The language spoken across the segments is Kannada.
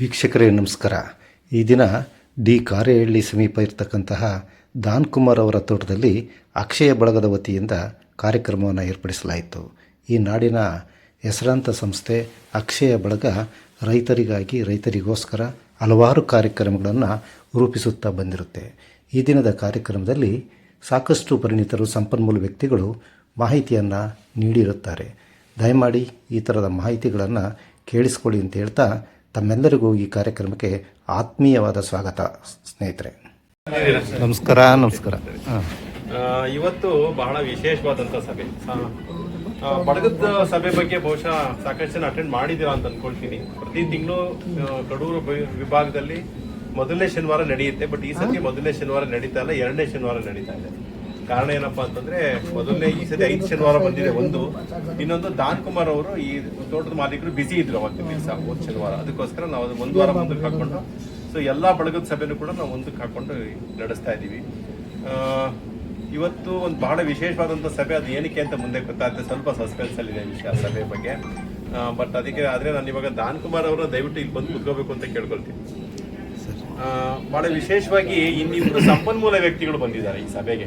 ವೀಕ್ಷಕರೇ, ನಮಸ್ಕಾರ. ಈ ದಿನ ಡಿ ಕಾರೆಹಳ್ಳಿ ಸಮೀಪ ಇರತಕ್ಕಂತಹ ದಾನ್ ಕುಮಾರ್ ಅವರ ತೋಟದಲ್ಲಿ ಅಕ್ಷಯ ಬಳಗದ ವತಿಯಿಂದ ಕಾರ್ಯಕ್ರಮವನ್ನು ಏರ್ಪಡಿಸಲಾಯಿತು. ಈ ನಾಡಿನ ಹೆಸರಾಂತ ಸಂಸ್ಥೆ ಅಕ್ಷಯ ಬಳಗ ರೈತರಿಗಾಗಿ, ರೈತರಿಗೋಸ್ಕರ ಹಲವಾರು ಕಾರ್ಯಕ್ರಮಗಳನ್ನು ರೂಪಿಸುತ್ತಾ ಬಂದಿರುತ್ತೆ. ಈ ದಿನದ ಕಾರ್ಯಕ್ರಮದಲ್ಲಿ ಸಾಕಷ್ಟು ಪರಿಣಿತರು, ಸಂಪನ್ಮೂಲ ವ್ಯಕ್ತಿಗಳು ಮಾಹಿತಿಯನ್ನು ನೀಡಿರುತ್ತಾರೆ. ದಯಮಾಡಿ ಈ ಥರದ ಮಾಹಿತಿಗಳನ್ನು ಕೇಳಿಸ್ಕೊಳ್ಳಿ ಅಂತ ಹೇಳ್ತಾ ತಮ್ಮೆಲ್ಲರಿಗೂ ಈ ಕಾರ್ಯಕ್ರಮಕ್ಕೆ ಆತ್ಮೀಯವಾದ ಸ್ವಾಗತ ಸ್ನೇಹಿತರೆ. ನಮಸ್ಕಾರ ನಮಸ್ಕಾರ. ಇವತ್ತು ಬಹಳ ವಿಶೇಷವಾದಂಥ ಸಭೆ. ಬಡಗದ ಸಭೆ ಬಗ್ಗೆ ಬಹುಶಃ ಸಾಕಷ್ಟು ಜನ ಅಟೆಂಡ್ ಮಾಡಿದ್ದೀರಾ ಅಂತ ಅನ್ಕೊಳ್ತೀನಿ. ಪ್ರತಿ ತಿಂಗಳು ಕಡೂರು ವಿಭಾಗದಲ್ಲಿ ಮೊದಲನೇ ಶನಿವಾರ ನಡೆಯುತ್ತೆ ಬಟ್ ಈ ಸತಿ ಮೊದಲನೇ ಶನಿವಾರ ನಡೀತಾ ಇಲ್ಲ ಎರಡನೇ ಶನಿವಾರ ನಡೀತಾ ಇದೆ. ಕಾರಣ ಏನಪ್ಪಾ ಅಂತಂದ್ರೆ, ಮೊದಲನೇ ಈ ಸತಿ ಐದು ಶನಿವಾರ ಬಂದಿದೆ ಒಂದು. ಇನ್ನೊಂದು ದಾನ್ ಕುಮಾರ್ ಅವರು ಈ ತೋಟದ ಮಾಲೀಕರು ಬಿಸಿ ಇದ್ರು ಅವತ್ತಿನ ದಿವಸ ಒಂದು ಶನಿವಾರ. ಅದಕ್ಕೋಸ್ಕರ ನಾವು ಅದು ಒಂದು ವಾರ ಮುಂದಕ್ಕೆ ಹಾಕೊಂಡು ಸೊ ಎಲ್ಲಾ ಬಳಗದ ಸಭೆನೂ ಕೂಡ ನಾವು ಮುಂದಕ್ಕೆ ಹಾಕೊಂಡು ನಡೆಸ್ತಾ ಇದ್ದೀವಿ. ಇವತ್ತು ಒಂದು ಬಹಳ ವಿಶೇಷವಾದಂಥ ಸಭೆ, ಅದು ಏನಕ್ಕೆ ಅಂತ ಮುಂದೆ ಗೊತ್ತಾಗುತ್ತೆ ಸ್ವಲ್ಪ ಸಸ್ಪೆನ್ಸ್ ಅಲ್ಲಿ ವಿಷಯ, ಸಭೆ ಬಗ್ಗೆ. ಬಟ್ ಅದಕ್ಕೆ, ಆದ್ರೆ ನಾನು ಇವಾಗ ದಾನ್ ಕುಮಾರ್ ಅವರ ದಯವಿಟ್ಟು ಇಲ್ಲಿ ಬಂದು ಕುತ್ಕೋಬೇಕು ಅಂತ ಕೇಳ್ಕೊಳ್ತೀನಿ. ಬಹಳ ವಿಶೇಷವಾಗಿ ಇನ್ನಿಬ್ರು ಸಂಪನ್ಮೂಲ ವ್ಯಕ್ತಿಗಳು ಬಂದಿದ್ದಾರೆ ಈ ಸಭೆಗೆ.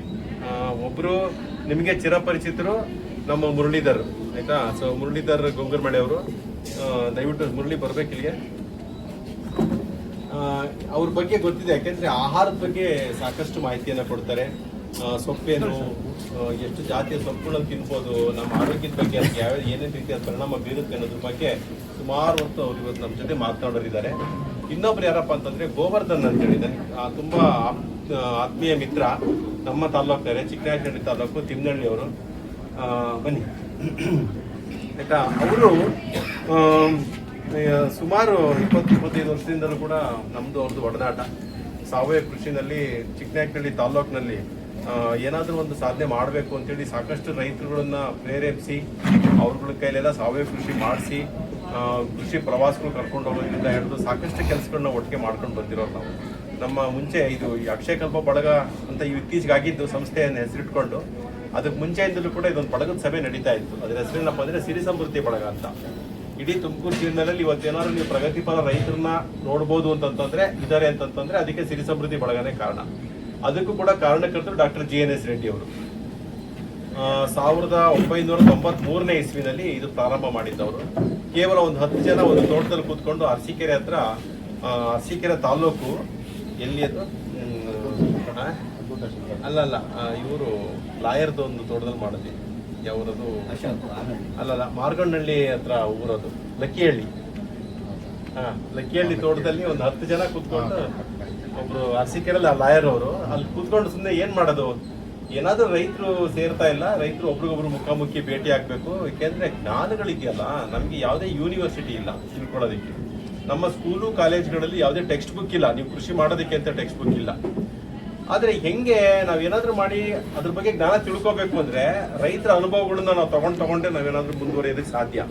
ಒಬ್ರು ನಿಮಗೆ ಚಿರಪರಿಚಿತರು ನಮ್ಮ ಮುರಳೀಧರ್ ಆಯ್ತಾ? ಸೊ ಮುರಳೀಧರ್ ಗೊಂಗರ್ಮಳೆ ಅವರು ದಯವಿಟ್ಟು ಮುರಳಿ ಬರ್ಬೇಕು ಇಲ್ಲಿಗೆ. ಆ, ಅವ್ರ ಬಗ್ಗೆ ಗೊತ್ತಿದೆ ಯಾಕೆಂದ್ರೆ ಆಹಾರದ ಬಗ್ಗೆ ಸಾಕಷ್ಟು ಮಾಹಿತಿಯನ್ನ ಕೊಡ್ತಾರೆ. ಸೊಪ್ಪೇನು ಎಷ್ಟು ಜಾತಿಯ ಸೊಪ್ಪುಗಳನ್ನು ತಿನ್ಬೋದು ನಮ್ಮ ಆರೋಗ್ಯದ ಬಗ್ಗೆ ಅದಕ್ಕೆ ಯಾವ ಏನೇನು ರೀತಿಯ ಪರಿಣಾಮ ಬೀರುತ್ತೆ ಅನ್ನೋದ್ರ ಬಗ್ಗೆ ಸುಮಾರು ಹೊತ್ತು ಅವ್ರು ಇವತ್ತು ನಮ್ಮ ಜೊತೆ ಮಾತನಾಡೋರಿದ್ದಾರೆ. ಇನ್ನೊಬ್ರು ಯಾರಪ್ಪ ಅಂತಂದ್ರೆ ಗೋವರ್ಧನ್ ಅಂತ ಹೇಳಿದ್ದಾರೆ. ಆ, ತುಂಬಾ ಆತ್ಮೀಯ ಮಿತ್ರ ನಮ್ಮ ತಾಲೂಕಿನಲ್ಲಿ ಚಿಕ್ಕನಾಯಕನಹಳ್ಳಿ ತಾಲೂಕು ತಿಮ್ಮನಹಳ್ಳಿ ಅವರು ಬನ್ನಿ. ಆಯ್ತಾ? ಅವರು ಸುಮಾರು ಇಪ್ಪತ್ತು ಇಪ್ಪತ್ತೈದು ವರ್ಷದಿಂದಲೂ ಕೂಡ ನಮ್ದು ಅವ್ರದ್ದು ಒಡನಾಟ. ಸಾವಯವ ಕೃಷಿನಲ್ಲಿ ಚಿಕ್ಕನಾಯಕನಹಳ್ಳಿ ತಾಲೂಕಿನಲ್ಲಿ ಏನಾದರೂ ಒಂದು ಸಾಧನೆ ಮಾಡಬೇಕು ಅಂತೇಳಿ ಸಾಕಷ್ಟು ರೈತರುಗಳನ್ನ ಪ್ರೇರೇಪಿಸಿ ಅವ್ರಗಳ ಕೈಲೆಲ್ಲ ಸಾವಯವ ಕೃಷಿ ಮಾಡಿಸಿ ಕೃಷಿ ಪ್ರವಾಸಗಳು ಕರ್ಕೊಂಡು ಹೋಗೋದ್ರಿಂದ ಹಿಡಿದು ಸಾಕಷ್ಟು ಕೆಲಸಗಳನ್ನ ಒಟ್ಟಿಗೆ ಮಾಡ್ಕೊಂಡು ಬಂದಿರೋದು ನಾವು. ನಮ್ಮ ಮುಂಚೆ ಇದು ಈ ಅಕ್ಷಯ ಕಲ್ಪ ಬಳಗ ಅಂತ ಇತ್ತೀಚೆಗೆ ಆಗಿದ್ದು ಸಂಸ್ಥೆಯನ್ನು ಹೆಸರಿಟ್ಕೊಂಡು, ಅದಕ್ಕೆ ಮುಂಚೆಯಿಂದಲೂ ಕೂಡ ಇದೊಂದು ಬಳಗದ ಸಭೆ ನಡೀತಾ ಇತ್ತು. ಅದರ ಹೆಸರೇನಪ್ಪ ಅಂದರೆ ಸಿರಿ ಸಮೃದ್ಧಿ ಬಳಗ ಅಂತ. ಇಡೀ ತುಮಕೂರು ಜಿಲ್ಲೆನಲ್ಲಿ ಇವತ್ತೇನಾದ್ರು ನೀವು ಪ್ರಗತಿಪರ ರೈತರನ್ನ ನೋಡ್ಬೋದು ಅಂತಂತಂದ್ರೆ, ಇದಾರೆ ಅಂತಂತಂದ್ರೆ ಅದಕ್ಕೆ ಸಿರಿ ಸಮೃದ್ಧಿ ಬಳಗನೇ ಕಾರಣ. ಅದಕ್ಕೂ ಕೂಡ ಕಾರಣಕರ್ತರು doctor G N S Reddy ಅವರು. ಸಾವಿರದ ಒಂಬೈನೂರ ತೊಂಬತ್ ಮೂರನೇ ಇಸ್ವಿನಲ್ಲಿ ಇದು ಪ್ರಾರಂಭ ಮಾಡಿದ್ದವರು. ಕೇವಲ ಒಂದು ಹತ್ತು ಜನ ಒಂದು ತೋಟದಲ್ಲಿ ಕೂತ್ಕೊಂಡು ಅರಸೀಕೆರೆ ಹತ್ರ ಅರಸೀಕೆರೆ ತಾಲೂಕು ಎಲ್ಲಿ ಅದು? ಅಲ್ಲ ಅಲ್ಲ ಇವರು ಲಾಯರ್ದು ಒಂದು ತೋಟದಲ್ಲಿ ಮಾಡಿದ್ವಿ. ಯಾವ್ರದು ಅಲ್ಲಲ್ಲ ಮಾರ್ಗಣ್ಣಹಳ್ಳಿ ಹತ್ರ ಊರದು ಲಕ್ಕಿಹಳ್ಳಿ. ಹಾ ಲಕ್ಕಿಹಳ್ಳಿ ತೋಟದಲ್ಲಿ ಒಂದು ಹತ್ತು ಜನ ಕೂತ್ಕೊಂಡು ಒಬ್ರು ಅರಸೀಕೆರೆಲ್ಲ ಲಾಯರ್ ಅವರು ಅಲ್ಲಿ ಕೂತ್ಕೊಂಡು ಸುಮ್ಮನೆ ಏನ್ ಮಾಡೋದು? ಏನಾದ್ರೂ ರೈತರು ಸೇರ್ತಾ ಇಲ್ಲ, ರೈತರು ಒಬ್ರಿಗೊಬ್ರು ಮುಖಾಮುಖಿ ಭೇಟಿ ಆಗ್ಬೇಕು. ಯಾಕೆಂದ್ರೆ ಜ್ಞಾನಗಳಿದೆಯಲ್ಲ, ನಮ್ಗೆ ಯಾವುದೇ ಯೂನಿವರ್ಸಿಟಿ ಇಲ್ಲ ತಿಳ್ಕೊಳ್ಳೋದಕ್ಕೆ. ನಮ್ಮ ಸ್ಕೂಲು, ಕಾಲೇಜ್ಗಳಲ್ಲಿ ಯಾವುದೇ ಟೆಕ್ಸ್ಟ್ ಬುಕ್ ಇಲ್ಲ. ನೀವು ಕೃಷಿ ಮಾಡೋದಕ್ಕೆ ಅಂತ ಟೆಕ್ಸ್ಟ್ ಬುಕ್ ಇಲ್ಲ. ಆದರೆ ಹೆಂಗೆ ನಾವ್ ಏನಾದರೂ ಮಾಡಿ ಅದ್ರ ಬಗ್ಗೆ ಜ್ಞಾನ ತಿಳ್ಕೊಬೇಕು ಅಂದ್ರೆ ರೈತರ ಅನುಭವಗಳನ್ನ ನಾವು ತಗೊಂಡ್ ತಗೊಂಡೆ ನಾವೇನಾದರೂ ಮುಂದುವರಿಯೋದಕ್ಕೆ ಸಾಧ್ಯ.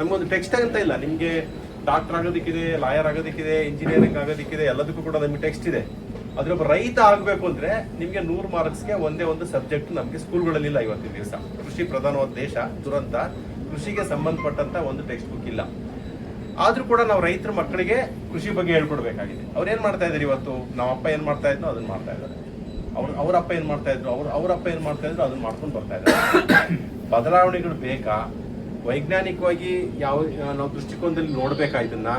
ನಮ್ಗೊಂದು ಟೆಕ್ಸ್ಟ್ ಅಂತ ಇಲ್ಲ. ನಿಮ್ಗೆ ಡಾಕ್ಟರ್ ಆಗೋದಕ್ಕಿದೆ, ಲಾಯರ್ ಆಗೋದಕ್ಕಿದೆ ಇಂಜಿನಿಯರಿಂಗ್ ಆಗೋದಕ್ಕಿದೆ, ಎಲ್ಲದಕ್ಕೂ ಕೂಡ ನಮ್ಗೆ ಟೆಕ್ಸ್ಟ್ ಇದೆ. ಅದ್ರ ರೈತ ಆಗ್ಬೇಕು ಅಂದ್ರೆ ನಿಮ್ಗೆ ನೂರು ಮಾರ್ಕ್ಸ್ಗೆ ಒಂದೇ ಒಂದು ಸಬ್ಜೆಕ್ಟ್ ನಮ್ಗೆ ಸ್ಕೂಲ್ಗಳಲ್ಲಿ ಇಲ್ಲ ಇವತ್ತಿನ ದಿವಸ. ಕೃಷಿ ಪ್ರಧಾನವಾದ ದೇಶ ದುರಂತ, ಕೃಷಿಗೆ ಸಂಬಂಧಪಟ್ಟಂತ ಒಂದು ಟೆಕ್ಸ್ಟ್ ಬುಕ್ ಇಲ್ಲ. ಆದ್ರೂ ಕೂಡ ನಾವು ರೈತರ ಮಕ್ಕಳಿಗೆ ಕೃಷಿ ಬಗ್ಗೆ ಹೇಳ್ಕೊಡ್ಬೇಕಾಗಿದೆ. ಅವ್ರು ಏನ್ ಮಾಡ್ತಾ ಇದಾರೆ ಇವತ್ತು? ನಮ್ಮ ಅಪ್ಪ ಏನ್ ಮಾಡ್ತಾ ಇದ್ನೋ ಅದನ್ನ ಮಾಡ್ತಾ ಇದ್ದಾರೆ ಅವ್ರ ಅವ್ರ ಅಪ್ಪ ಏನ್ ಮಾಡ್ತಾ ಇದ್ರು? ಅವ್ರ ಅವ್ರ ಅಪ್ಪ ಏನ್ ಮಾಡ್ತಾ ಇದ್ರು ಅದನ್ನ ಮಾಡ್ಕೊಂಡು ಬರ್ತಾ ಇದ್ದಾರೆ ಬದಲಾವಣೆಗಳು ಬೇಕಾ? ವೈಜ್ಞಾನಿಕವಾಗಿ ಯಾವ ನಾವು ದೃಷ್ಟಿಕೋನದಲ್ಲಿ ನೋಡ್ಬೇಕಾ ಇದನ್ನ?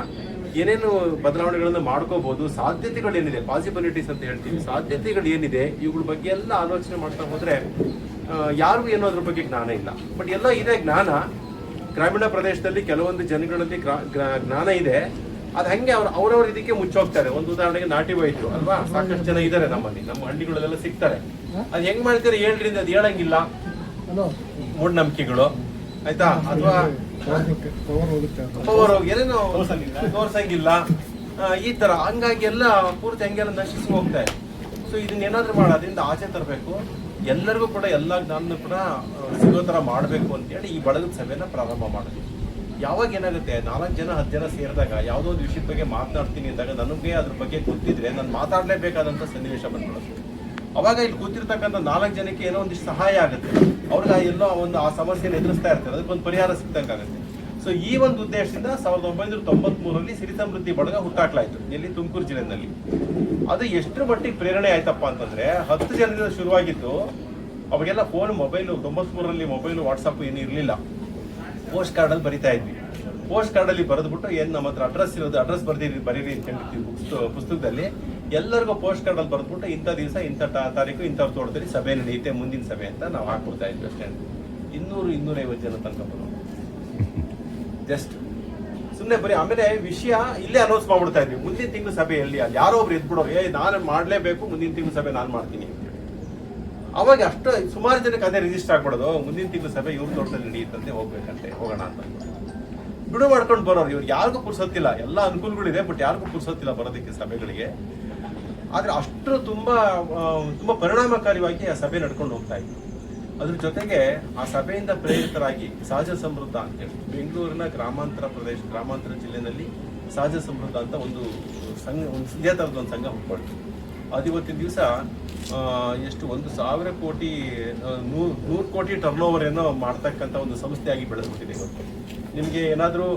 ಏನೇನು ಬದಲಾವಣೆಗಳನ್ನು ಮಾಡ್ಕೋಬಹುದು ಸಾಧ್ಯತೆಗಳು ಏನಿದೆ ಪಾಸಿಬಿಲಿಟೀಸ್ ಅಂತ ಹೇಳ್ತೀವಿ ಸಾಧ್ಯತೆಗಳು ಏನಿದೆ ಇವುಗಳ ಬಗ್ಗೆ ಎಲ್ಲ ಆಲೋಚನೆ ಮಾಡ್ತಾ ಹೋದ್ರೆ ಯಾರಿಗೂ ಏನೋ ಅದ್ರ ಬಗ್ಗೆ ಜ್ಞಾನ ಇಲ್ಲ. ಬಟ್ ಎಲ್ಲ ಇದೆ ಜ್ಞಾನ. ಗ್ರಾಮೀಣ ಪ್ರದೇಶದಲ್ಲಿ ಕೆಲವೊಂದು ಜನಗಳಲ್ಲಿ ಜ್ಞಾನ ಇದೆ. ಅದು ಹಂಗೆ ಅವ್ರು ಅವ್ರವ್ರ ಇದಕ್ಕೆ ಮುಚ್ಚೋಗ್ತಾರೆ. ಒಂದು ಉದಾಹರಣೆಗೆ ನಾಟಿ ವೈದ್ಯರು ಅಲ್ವಾ? ಸಾಕಷ್ಟು ಜನ ಇದಾರೆ ನಮ್ಮಲ್ಲಿ. ನಮ್ಮ ಹಳ್ಳಿಗಳಲ್ಲೆಲ್ಲ ಸಿಗ್ತಾರೆ. ಅದ್ ಹೆಂಗ್ ಮಾಡ್ತಾರೆ ಹೇಳ್ರಿ ಅದು ಹೇಳಂಗಿಲ್ಲ. ಮೂಢನಂಬಿಕೆಗಳು. ಆಯ್ತಾ? ಅಥವಾ ಪವರ್ ಏನೇನೋ ತೋರ್ಸಂಗಿಲ್ಲ. ಈ ತರ. ಹಂಗಾಗಿ ಎಲ್ಲ ಪೂರ್ತಿ ಹಂಗೆಲ್ಲ ನಶಿಸಿ ಹೋಗ್ತಾ ಇದೆ. ಸೊ ಇದನ್ನ ಏನಾದ್ರು ಮಾಡಿ, ಅದರಿಂದ ಆಚೆ ತರಬೇಕು. ಎಲ್ಲರಿಗೂ ಕೂಡ, ಎಲ್ಲ ಜ್ಞಾನ ಕೂಡ ಸಿಗೋ ತರ ಮಾಡಬೇಕು ಅಂತೇಳಿ ಈ ಬಳಗದ ಸಭೆನ ಪ್ರಾರಂಭ ಮಾಡಿದ್ವಿ. ಯಾವಾಗ ಏನಾಗುತ್ತೆ? ನಾಲ್ಕು ಜನ, ಹತ್ತು ಜನ ಸೇರಿದಾಗ ಯಾವುದೋ ಒಂದು ವಿಷಯದ ಬಗ್ಗೆ ಮಾತನಾಡ್ತೀನಿ ಅಂದಾಗ ನನಗೆ ಅದ್ರ ಬಗ್ಗೆ ಗೊತ್ತಿದ್ರೆ, ನಾನು ಮಾತಾಡಲೇಬೇಕಾದಂಥ ಸನ್ನಿವೇಶ ಬಂದ್ಬಿಡುತ್ತೆ. ಅವಾಗ ಇಲ್ಲಿ ಕೂತಿರ್ತಕ್ಕಂಥ ನಾಲ್ಕು ಜನಕ್ಕೆ ಏನೋ ಒಂದಿಷ್ಟು ಸಹಾಯ ಆಗುತ್ತೆ. ಅವ್ರಿಗೆ ಎಲ್ಲೋ ಒಂದು ಆ ಸಮಸ್ಯೆಯನ್ನು ಎದುರಿಸ್ತಾ ಇರ್ತಾರೆ. ಅದಕ್ಕೊಂದು ಪರಿಹಾರ ಸಿಗ್ತಕ್ಕಾಗುತ್ತೆ. ಸೊ ಈ ಒಂದು ಉದ್ದೇಶದಿಂದ ಸಾವಿರದ ಒಂಬೈನೂರ ತೊಂಬತ್ತ್ ಮೂರರಲ್ಲಿ ಸಿರಿ ಸಮೃದ್ಧಿ ಬಳಗ ಹುಟ್ಟಾಕ್ಲಾಯ್ತು. ಎಲ್ಲಿ? ತುಮಕೂರು ಜಿಲ್ಲೆನಲ್ಲಿ ಅದು ಎಷ್ಟರ ಮಟ್ಟಿಗೆ ಪ್ರೇರಣೆ ಆಯ್ತಪ್ಪ ಅಂತಂದ್ರೆ, ಹತ್ತು ಜನರಿಂದ ಶುರುವಾಗಿತ್ತು ಅವಾಗೆಲ್ಲ ಫೋನ್, ಮೊಬೈಲು, ತೊಂಬತ್ಮೂರರಲ್ಲಿ ಮೊಬೈಲು, ವಾಟ್ಸಪ್ ಏನು ಇರಲಿಲ್ಲ. ಪೋಸ್ಟ್ ಕಾರ್ಡಲ್ಲಿ ಬರಿತಾ ಇದ್ವಿ. ಪೋಸ್ಟ್ ಕಾರ್ಡಲ್ಲಿ ಬರೆದ್ಬಿಟ್ಟು, ಏನು ನಮ್ಮ ಹತ್ರ ಅಡ್ರೆಸ್ ಇರೋದು, ಅಡ್ರೆಸ್ ಬರ್ದಿರಿ, ಬರೀರಿ ಅಂತ ಹೇಳ್ತೀವಿ ಪುಸ್ತ- ಪುಸ್ತಕದಲ್ಲಿ ಎಲ್ಲರಿಗೂ ಪೋಸ್ಟ್ ಕಾರ್ಡಲ್ಲಿ ಬರೆದ್ಬಿಟ್ಟು ಇಂಥ ದಿವಸ ಇಂಥ ತಾರೀಕು ಇಂಥ ತೋಟದಲ್ಲಿ ಸಭೆ ನಡೆಯುತ್ತೆ ಮುಂದಿನ ಸಭೆ ಅಂತ ನಾವು ಹಾಕ್ಬಿಡ್ತಾ ಇದ್ವಿ ಅಷ್ಟೇ. ಇನ್ನೂರು ಇನ್ನೂರೈವತ್ತು ಜನ ತನಕ ಜಸ್ಟ್ ಸುಮ್ಮನೆ ಬರೀ ಆಮೇಲೆ ವಿಷಯ ಇಲ್ಲೇ ಅನೌನ್ಸ್ ಮಾಡ್ಬಿಡ್ತಾ ಇದ್ವಿ. ಮುಂದಿನ ತಿಂಗಳು ಸಭೆ ಎಲ್ಲಿ? ಅಲ್ಲಿ ಯಾರೋ ಒಬ್ರು ಎದ್ಬಿಡೋರು ಏ ನಾನು ಮಾಡಲೇಬೇಕು, ಮುಂದಿನ ತಿಂಗಳು ಸಭೆ ನಾನು ಮಾಡ್ತೀನಿ. ಅವಾಗ ಅಷ್ಟು ಸುಮಾರು ಜನಕ್ಕೆ ಅದೇ ರಿಜಿಸ್ಟರ್ ಆಗ್ಬಿಡೋದು. ಮುಂದಿನ ತಿಂಗಳು ಸಭೆ ಇವ್ರ ತೋಟದಲ್ಲಿ ನಡೆಯುತ್ತಂತೆ, ಹೋಗ್ಬೇಕಂತೆ, ಹೋಗೋಣ ಅಂತ. ಬಿಡು ಮಾಡ್ಕೊಂಡು ಬರೋರು. ಇವ್ರು ಯಾರಿಗೂ ಪುರ್ಸೊತ್ತಿಲ್ಲ. ಎಲ್ಲ ಅನುಕೂಲಗಳಿದೆ ಬಟ್ ಯಾರಿಗೂ ಪುರ್ಸೊತ್ತಿಲ್ಲ ಬರೋದಕ್ಕೆ ಸಭೆಗಳಿಗೆ. ಆದ್ರೆ ಅಷ್ಟು ತುಂಬಾ ತುಂಬ ಪರಿಣಾಮಕಾರಿಯಾಗಿ ಆ ಸಭೆ ನಡ್ಕೊಂಡು ಹೋಗ್ತಾ ಇತ್ತು. ಅದ್ರ ಜೊತೆಗೆ ಆ ಸಭೆಯಿಂದ ಪ್ರೇರಿತರಾಗಿ ಸಹಜ ಸಮೃದ್ಧ ಅಂತೇಳಿ ಬೆಂಗಳೂರಿನ ಗ್ರಾಮಾಂತರ ಪ್ರದೇಶ, ಗ್ರಾಮಾಂತರ ಜಿಲ್ಲೆಯಲ್ಲಿ ಸಹಜ ಸಮೃದ್ಧ ಅಂತ ಒಂದು ಸಂಘ, ಒಂದು ಇದೇ ಥರದ ಒಂದು ಸಂಘ ಹುಟ್ಕೊಳ್ತು ಅದು ಇವತ್ತಿನ ದಿವಸ ಎಷ್ಟು ಒಂದು ಸಾವಿರ ಕೋಟಿ ನೂರು ನೂರು ಕೋಟಿ ಟರ್ನ್ ಓವರ್ ಏನೋ ಮಾಡ್ತಕ್ಕಂಥ ಒಂದು ಸಂಸ್ಥೆಯಾಗಿ ಬೆಳೆದ್ಬಿಟ್ಟಿದೆ ಇವತ್ತು. ನಿಮಗೆ ಏನಾದರೂ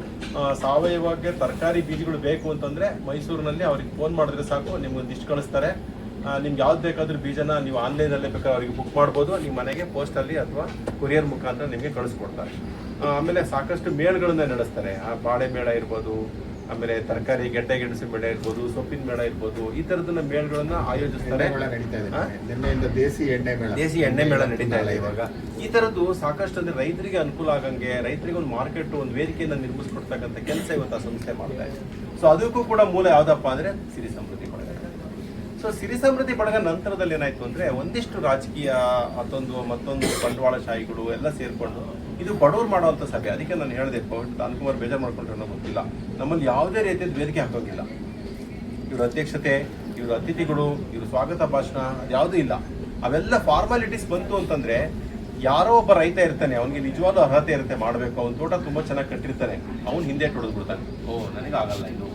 ಸಾವಯವಕ್ಕೆ ತರಕಾರಿ ಬೀಜಗಳು ಬೇಕು ಅಂತಂದ್ರೆ ಮೈಸೂರಿನಲ್ಲಿ ಅವ್ರಿಗೆ ಫೋನ್ ಮಾಡಿದ್ರೆ ಸಾಕು, ನಿಮ್ಗೆ ಒಂದಿಷ್ಟು ಕಳಿಸ್ತಾರೆ. ನಿಮ್ಗೆ ಯಾವ್ದು ಬೇಕಾದ್ರೂ ಬೀಜನ ನೀವು ಆನ್ಲೈನಲ್ಲೇ ಬೇಕಾದ್ರೆ ಅವ್ರಿಗೆ ಬುಕ್ ಮಾಡ್ಬೋದು ನಿಮ್ಮ ಮನೆಗೆ ಪೋಸ್ಟಲ್ಲಿ ಅಥವಾ ಕೊರಿಯರ್ ಮುಖಾಂತರ ನಿಮಗೆ ಕಳಿಸ್ಕೊಡ್ತಾರೆ. ಆಮೇಲೆ ಸಾಕಷ್ಟು ಮೇಳಗಳನ್ನ ನಡೆಸ್ತಾರೆ. ಆ ಬಾಳೆ ಮೇಳ ಇರ್ಬೋದು ಆಮೇಲೆ ತರಕಾರಿ ಗೆಡ್ಡೆ ಗೆಣಸು ಮೇಳ ಇರ್ಬೋದು ಸೊಪ್ಪಿನ ಮೇಳ ಇರ್ಬೋದು ಈ ತರದನ್ನ ಮೇಳಗಳನ್ನ ಆಯೋಜಿಸ್ತಾರೆ? ದೇಸಿ ಎಣ್ಣೆ ಮೇಳ. ದೇಸಿ ಎಣ್ಣೆ ಮೇಳ ನಡೀತಾ ಇಲ್ಲ ಇವಾಗ. ಈ ತರದ್ದು ಸಾಕಷ್ಟು ಅಂದ್ರೆ ರೈತರಿಗೆ ಅನುಕೂಲ ಆಗಂಗೆ ರೈತರಿಗೆ ಒಂದು ಮಾರ್ಕೆಟ್ ಒಂದು ವೇದಿಕೆಯನ್ನ ನಿರ್ಮಿಸ್ಕೊಡ್ತಕ್ಕಂಥ ಕೆಲಸ ಇವತ್ತು ಆ ಸಂಸ್ಥೆ ಮಾಡ್ತಾ ಇದೆ. ಸೊ ಅದಕ್ಕೂ ಕೂಡ ಮೂಲ ಯಾವ್ದಪ್ಪ ಅಂದ್ರೆ ಸಿರಿ ಸಮೃದ್ಧಿ ಸೊ ಸಿರಿ ಸಮೃದ್ಧಿ ಬಳಗ ನಂತರದಲ್ಲಿ ಏನಾಯ್ತು ಅಂದ್ರೆ ಒಂದಿಷ್ಟು ರಾಜಕೀಯ ಮತ್ತೊಂದು ಮತ್ತೊಂದು ಬಂಡವಾಳಶಾಹಿಗಳು ಎಲ್ಲ ಸೇರ್ಕೊಂಡು ಇದು ಬಡವರು ಮಾಡುವಂತ ಸಭೆ. ಅದಕ್ಕೆ ನಾನು ಹೇಳಿದೆ ಅನ್ಕುಮಾರ್ ಬೇಜಾರು ಮಾಡ್ಕೊಂಡ್ರೆ ಅನ್ನೋ ಗೊತ್ತಿಲ್ಲ. ನಮ್ಮಲ್ಲಿ ಯಾವುದೇ ರೀತಿಯ ವೇದಿಕೆ ಹಾಕೋಗಿಲ್ಲ. ಇವ್ರ ಅಧ್ಯಕ್ಷತೆ, ಇವ್ರ ಅತಿಥಿಗಳು, ಇವ್ರ ಸ್ವಾಗತ ಭಾಷಣ ಯಾವುದೂ ಇಲ್ಲ. ಅವೆಲ್ಲ ಫಾರ್ಮಾಲಿಟೀಸ್ ಬಂತು ಅಂತಂದ್ರೆ ಯಾರೋ ಒಬ್ಬ ರೈತ ಇರ್ತಾನೆ, ಅವನಿಗೆ ನಿಜವಾದ ಅರ್ಹತೆ ಇರುತ್ತೆ ಮಾಡಬೇಕು. ಅವ್ನ ತೋಟ ತುಂಬಾ ಚೆನ್ನಾಗಿ ಕಟ್ಟಿರ್ತಾನೆ. ಅವ್ನು ಹಿಂದೆ ಬಿಡ್ತಾನೆ ಓ ಆಗಲ್ಲ ಇದು.